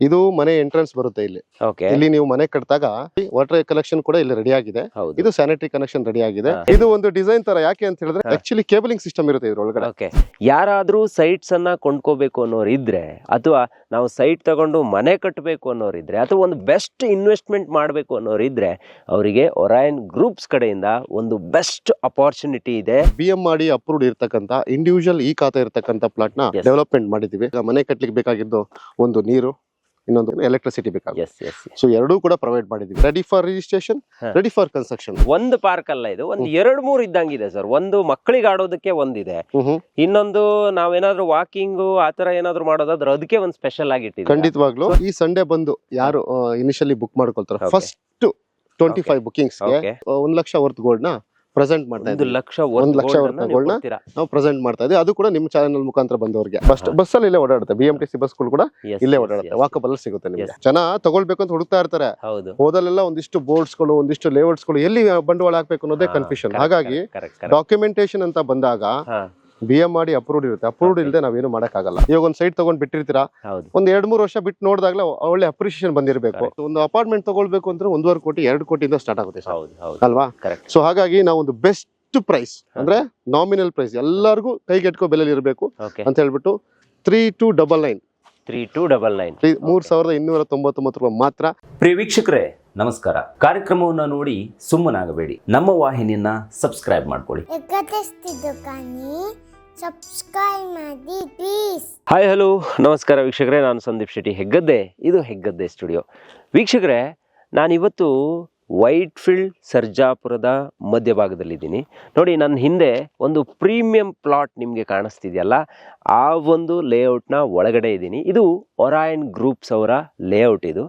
ಇದು ಮನೆ ಎಂಟ್ರೆನ್ಸ್ ಬರುತ್ತೆ ಇಲ್ಲಿ. ಓಕೆ ಇಲ್ಲಿ ನೀವು ಮನೆ ಕಟ್ಟಿದಾಗ ವಾಟರ್ ಕಲೆಕ್ಷನ್ ಕೂಡ ಇಲ್ಲಿ ರೆಡಿ ಆಗಿದೆ. ಹೌದು. ಇದು ಸ್ಯಾನಿಟರಿ ಕನೆಕ್ಷನ್ ರೆಡಿ ಆಗಿದೆ. ಇದು ಒಂದು ಡಿಸೈನ್ ತರ ಯಾಕೆ ಅಂತ ಹೇಳಿದ್ರೆ. ಆಕ್ಚುಲಿ ಕೇಬಲಿಂಗ್ ಸಿಸ್ಟಮ್ ಇರುತ್ತೆ ಇದ್ರೊಳಗಡೆ ಓಕೆ ಯಾರಾದ್ರೂ ಸೈಟ್ಸ್ ಅನ್ನ ಕೊಂಡ್ಕೋಬೇಕು ಅನ್ನೋರು ಇದ್ರೆ ಅಥವಾ ನಾವು ಸೈಟ್ ತಗೊಂಡು ಮನೆ ಕಟ್ಟಬೇಕು ಅನ್ನೋರು ಇದ್ರೆ ಅಥವಾ ಒಂದು ಬೆಸ್ಟ್ ಇನ್ವೆಸ್ಟ್ಮೆಂಟ್ ಮಾಡಬೇಕು ಅನ್ನೋರು ಇದ್ರೆ ಅವರಿಗೆ ಒರಾಯನ್ ಗ್ರೂಪ್ಸ್ ಕಡೆಯಿಂದ ಒಂದು ಬೆಸ್ಟ್ ಅಪಾರ್ಚುನಿಟಿ ಇದೆ. ಬಿ ಎಂ ಮಾಡಿ ಅಪ್ರೂವ್ಡ್ ಇರ್ತಕ್ಕಂತ ಇಂಡಿವಿಜುವಲ್ ಈ ಖಾತೆ ಇರ್ತಕ್ಕಂತ ಪ್ಲಾಟ್ನ Yes. ಡೆವಲಪ್ಮೆಂಟ್ ಮಾಡಿದೀವಿ ಈಗ ಮನೆ ಕಟ್ಲಿಕ್ಕೆ ಬೇಕಾಗಿದ್ದು ಒಂದು ನೀರು ಇನ್ನೊಂದು ಎಲೆಕ್ಟ್ರಿಸಿಟಿ ಬೇಕಾಗುತ್ತೆ. ಸೊ ಎರಡೂ ಕೂಡ ಪ್ರೊವೈಡ್ ಮಾಡಿದೀವಿ ready for registration ready for construction ಒಂದು ಪಾರ್ಕ್ ಅಲ್ಲ ಇದು. ಒಂದು ಎರಡು ಮೂರು ಇದ್ದಂಗಿದೆ ಸರ್ ಒಂದು ಮಕ್ಕಳಿಗೆ ಆಡೋದಕ್ಕೆ ಒಂದಿದೆ. ಇನ್ನೊಂದು ನಾವೇನಾದ್ರೂ ವಾಕಿಂಗ್ ಆತರ ಏನಾದ್ರು ಮಾಡೋದಾದ್ರೆ ಅದಕ್ಕೆ ಒಂದು ಸ್ಪೆಷಲ್ ಆಗಿಟ್ಟಿದೆ ಖಂಡಿತವಾಗ್ಲೂ. ಈ ಸಂಡೇ ಬಂದು ಯಾರು ಇನಿಷಿಯಲಿ ಬುಕ್ ಮಾಡ್ಕೊಳ್ತಾರೆ. ಫಸ್ಟ್ ಟ್ವೆಂಟಿ ಫೈವ್ ಬುಕಿಂಗ್ಸ್ ಒಂದ್ ಲಕ್ಷ ವರ್ತ್ ಗೋಲ್ಡ್ನ ಪ್ರೆಸೆಂಟ್ ಮಾಡ್ತಾ ಇದ್ದೀವಿ. ಲಕ್ಷ ಒಂದು ಲಕ್ಷ ನೀವು ಪ್ರೆಸೆಂಟ್ ಮಾಡ್ತಾ ಇದ್ದೀವಿ. ಅದು ಕೂಡ ನಿಮ್ಮ ಚಾನಲ್ ಮುಖಾಂತರ ಬಂದವರಿಗೆ. ಬಸ್ ಹಾ. ಬಸ್ ಅಲ್ಲಿ ಇಲ್ಲೇ ಓಡಾಡುತ್ತೆ ಬಿ ಎಂ ಟಿ ಸಿ ಬಸ್ಗಳು ಕೂಡ ಇಲ್ಲೇ ಓಡಾಡುತ್ತೆ. ವಾಕಬಲ್ ಸಿಗುತ್ತೆ ನಿಮಗೆ. ಜನ ತಗೊಳ್ಬೇಕು ಅಂತ ಹುಡುಕ್ತಾ ಇರ್ತಾರೆ. ಹೌದು. ಹೋದಲ್ಲೆಲ್ಲ ಒಂದಿಷ್ಟು ಬೋರ್ಡ್ಸ್ಗಳು ಒಂದಿಷ್ಟು ಲೇವರ್ಸ್ಗಳು ಎಲ್ಲಿ ಬಂಡವಾಳ ಹಾಕ್ಬೇಕು ಅನ್ನೋದೇ ಕನ್ಫ್ಯೂಷನ್ ಹಾಗಾಗಿ. ಡಾಕ್ಯುಮೆಂಟೇಶನ್ ಅಂತ ಬಂದಾಗ ಬಿ ಎಂ ಮಾಡಿ ಅಪ್ರೂವ್ಡ್ ಇರುತ್ತೆ. ಅಪ್ರೂವ್ಡ್. ಇಲ್ಲದೆ ನಾವೇನು ಮಾಡಕ್ಕಾಗಲ್ಲ. ಇವಾಗ ಒಂದು ಸೈಟ್ ತಗೊಂಡ್ ಬಿಟ್ಟಿರ್ತೀರಾ? ಒಂದು ಎರಡ್ ಮೂರು ವರ್ಷ ಬಿಟ್ಟು ನೋಡಿದಾಗ ಒಳ್ಳೆ ಅಪ್ರಿಷಿಯೇಷನ್ ಬಂದಿರಬೇಕು. ಒಂದು ಅಪಾರ್ಟ್ಮೆಂಟ್ ತಗೊಳ್ಬೇಕು ಅಂದ್ರೆ ಒಂದೂವರೆ ಕೋಟಿ ಎರಡು ಕೋಟಿಯಿಂದ ಸ್ಟಾರ್ಟ್ ಆಗುತ್ತೆ ಸರ್ ಹೌದು ಹೌದು. ಅಲ್ವಾ? ಕರೆಕ್ಟ್ ಸೊ ಹಾಗಾಗಿ ನಾವು ಒಂದು ಬೆಸ್ಟ್ ಪ್ರೈಸ್ ಅಂದ್ರೆ ನಾಮಿನಲ್ ಪ್ರೈಸ್ ಎಲ್ಲರಿಗೂ ಕೈಗೆಟ್ಕೋ ಬೆಲೆಲಿ ಇರಬೇಕು ಓಕೆ ಅಂತ ಹೇಳ್ಬಿಟ್ಟು three two double nine three two double nine ಮೂರ್ ಸಾವಿರದ ಇನ್ನೂರ ತೊಂಬತ್ತೊಂಬತ್ತು ರೂಪಾಯಿ ಮಾತ್ರ. ಪ್ರಿಯ ವೀಕ್ಷಕರೇ ನಮಸ್ಕಾರ. ಕಾರ್ಯಕ್ರಮವನ್ನು ನೋಡಿ ಸುಮ್ಮನಾಗಬೇಡಿ. ನಮ್ಮ ವಾಹಿನಿಯನ್ನ ಸಬ್ಸ್ಕ್ರೈಬ್ ಮಾಡ್ಕೊಳ್ಳಿ. ಸಬ್ಸ್ಕ್ರೈಬ್ ಮಾಡಿ ಪ್ಲೀಸ್ ಹಾಯ್ ಹಲೋ ನಮಸ್ಕಾರ ವೀಕ್ಷಕರೇ, ನಾನು ಸಂದೀಪ್ ಶೆಟ್ಟಿ ಹೆಗ್ಗದ್ದೆ. ಇದು ಹೆಗ್ಗದ್ದೆ ಸ್ಟುಡಿಯೋ ವೀಕ್ಷಕರೇ, ನಾನಿವತ್ತು ವೈಟ್ ಫೀಲ್ಡ್ ಸರ್ಜಾಪುರದ ಮಧ್ಯಭಾಗದಲ್ಲಿದ್ದೀನಿ. ನೋಡಿ, ನನ್ನ ಹಿಂದೆ ಒಂದು ಪ್ರೀಮಿಯಂ ಪ್ಲಾಟ್ ನಿಮಗೆ ಕಾಣಿಸ್ತಿದೆಯಲ್ಲ? ಆ ಒಂದು ಲೇಔಟ್ನ ಒಳಗಡೆ ಇದ್ದೀನಿ. ಇದು ಒರಾಯನ್ ಗ್ರೂಪ್ಸ್ ಅವರ ಲೇಔಟ್ ಇದು.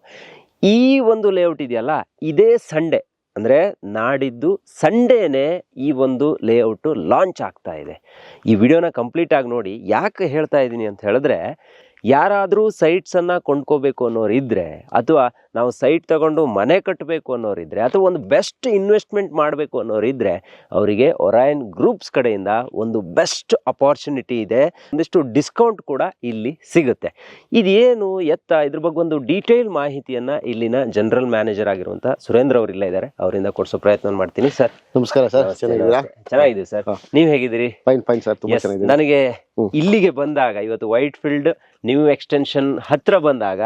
ಈ ಒಂದು ಲೇಔಟ್ ಇದೆಯಲ್ಲ? ಇದೇ ಸಂಡೇ ಅಂದರೆ ನಾಡಿದ್ದು ಸಂಡೇನೆ ಈ ಒಂದು ಲೇಔಟು ಲಾಂಚ್ ಆಗ್ತಾ ಇದೆ. ಈ ವಿಡಿಯೋನ ಕಂಪ್ಲೀಟ್ ಆಗಿ ನೋಡಿ ಯಾಕೆ ಹೇಳ್ತಾ ಇದ್ದೀನಿ ಅಂತ ಹೇಳಿದ್ರೆ ಯಾರಾದರೂ ಸೈಟ್ಸನ್ನು ಕೊಂಡ್ಕೋಬೇಕು ಅನ್ನೋರು ಇದ್ದರೆ ಅಥವಾ ನಾವು ಸೈಟ್ ತಗೊಂಡು ಮನೆ ಕಟ್ಟಬೇಕು ಅನ್ನೋರು ಇದ್ದರೆ ಅಥವಾ ಒಂದು ಬೆಸ್ಟ್ ಇನ್ವೆಸ್ಟ್ಮೆಂಟ್ ಮಾಡಬೇಕು ಅನ್ನೋರು ಇದ್ದರೆ ಅವರಿಗೆ ಒರಾಯನ್ ಗ್ರೂಪ್ಸ್ ಕಡೆಯಿಂದ ಒಂದು ಬೆಸ್ಟ್ ಅಪಾರ್ಚುನಿಟಿ ಇದೆ. ಒಂದಿಷ್ಟು ಡಿಸ್ಕೌಂಟ್ ಕೂಡ ಇಲ್ಲಿ ಸಿಗುತ್ತೆ. ಇದೇನು ಎತ್ತ? ಇದ್ರ ಬಗ್ಗೆ ಒಂದು ಡೀಟೇಲ್ ಮಾಹಿತಿಯನ್ನು ಇಲ್ಲಿನ ಜನರಲ್ ಮ್ಯಾನೇಜರ್ ಆಗಿರುವಂಥ ಸುರೇಂದ್ರ ಅವರು ಇಲ್ಲೇ ಇದ್ದಾರೆ. ಅವರಿಂದ ಕೊಡಿಸೋ ಪ್ರಯತ್ನ ಮಾಡ್ತೀನಿ ಸರ್. ನಮಸ್ಕಾರ ಸರ್. ಚೆನ್ನಾಗಿದೆ ಸರ್. ನೀವು ಹೇಗಿದ್ದೀರಿ? Fine fine sir. ನನಗೆ ಇಲ್ಲಿಗೆ ಬಂದಾಗ ಇವತ್ತು ವೈಟ್ ಫೀಲ್ಡ್ ನ್ಯೂ ಎಕ್ಸ್ಟೆನ್ಷನ್ ಹತ್ರ ಬಂದಾಗ.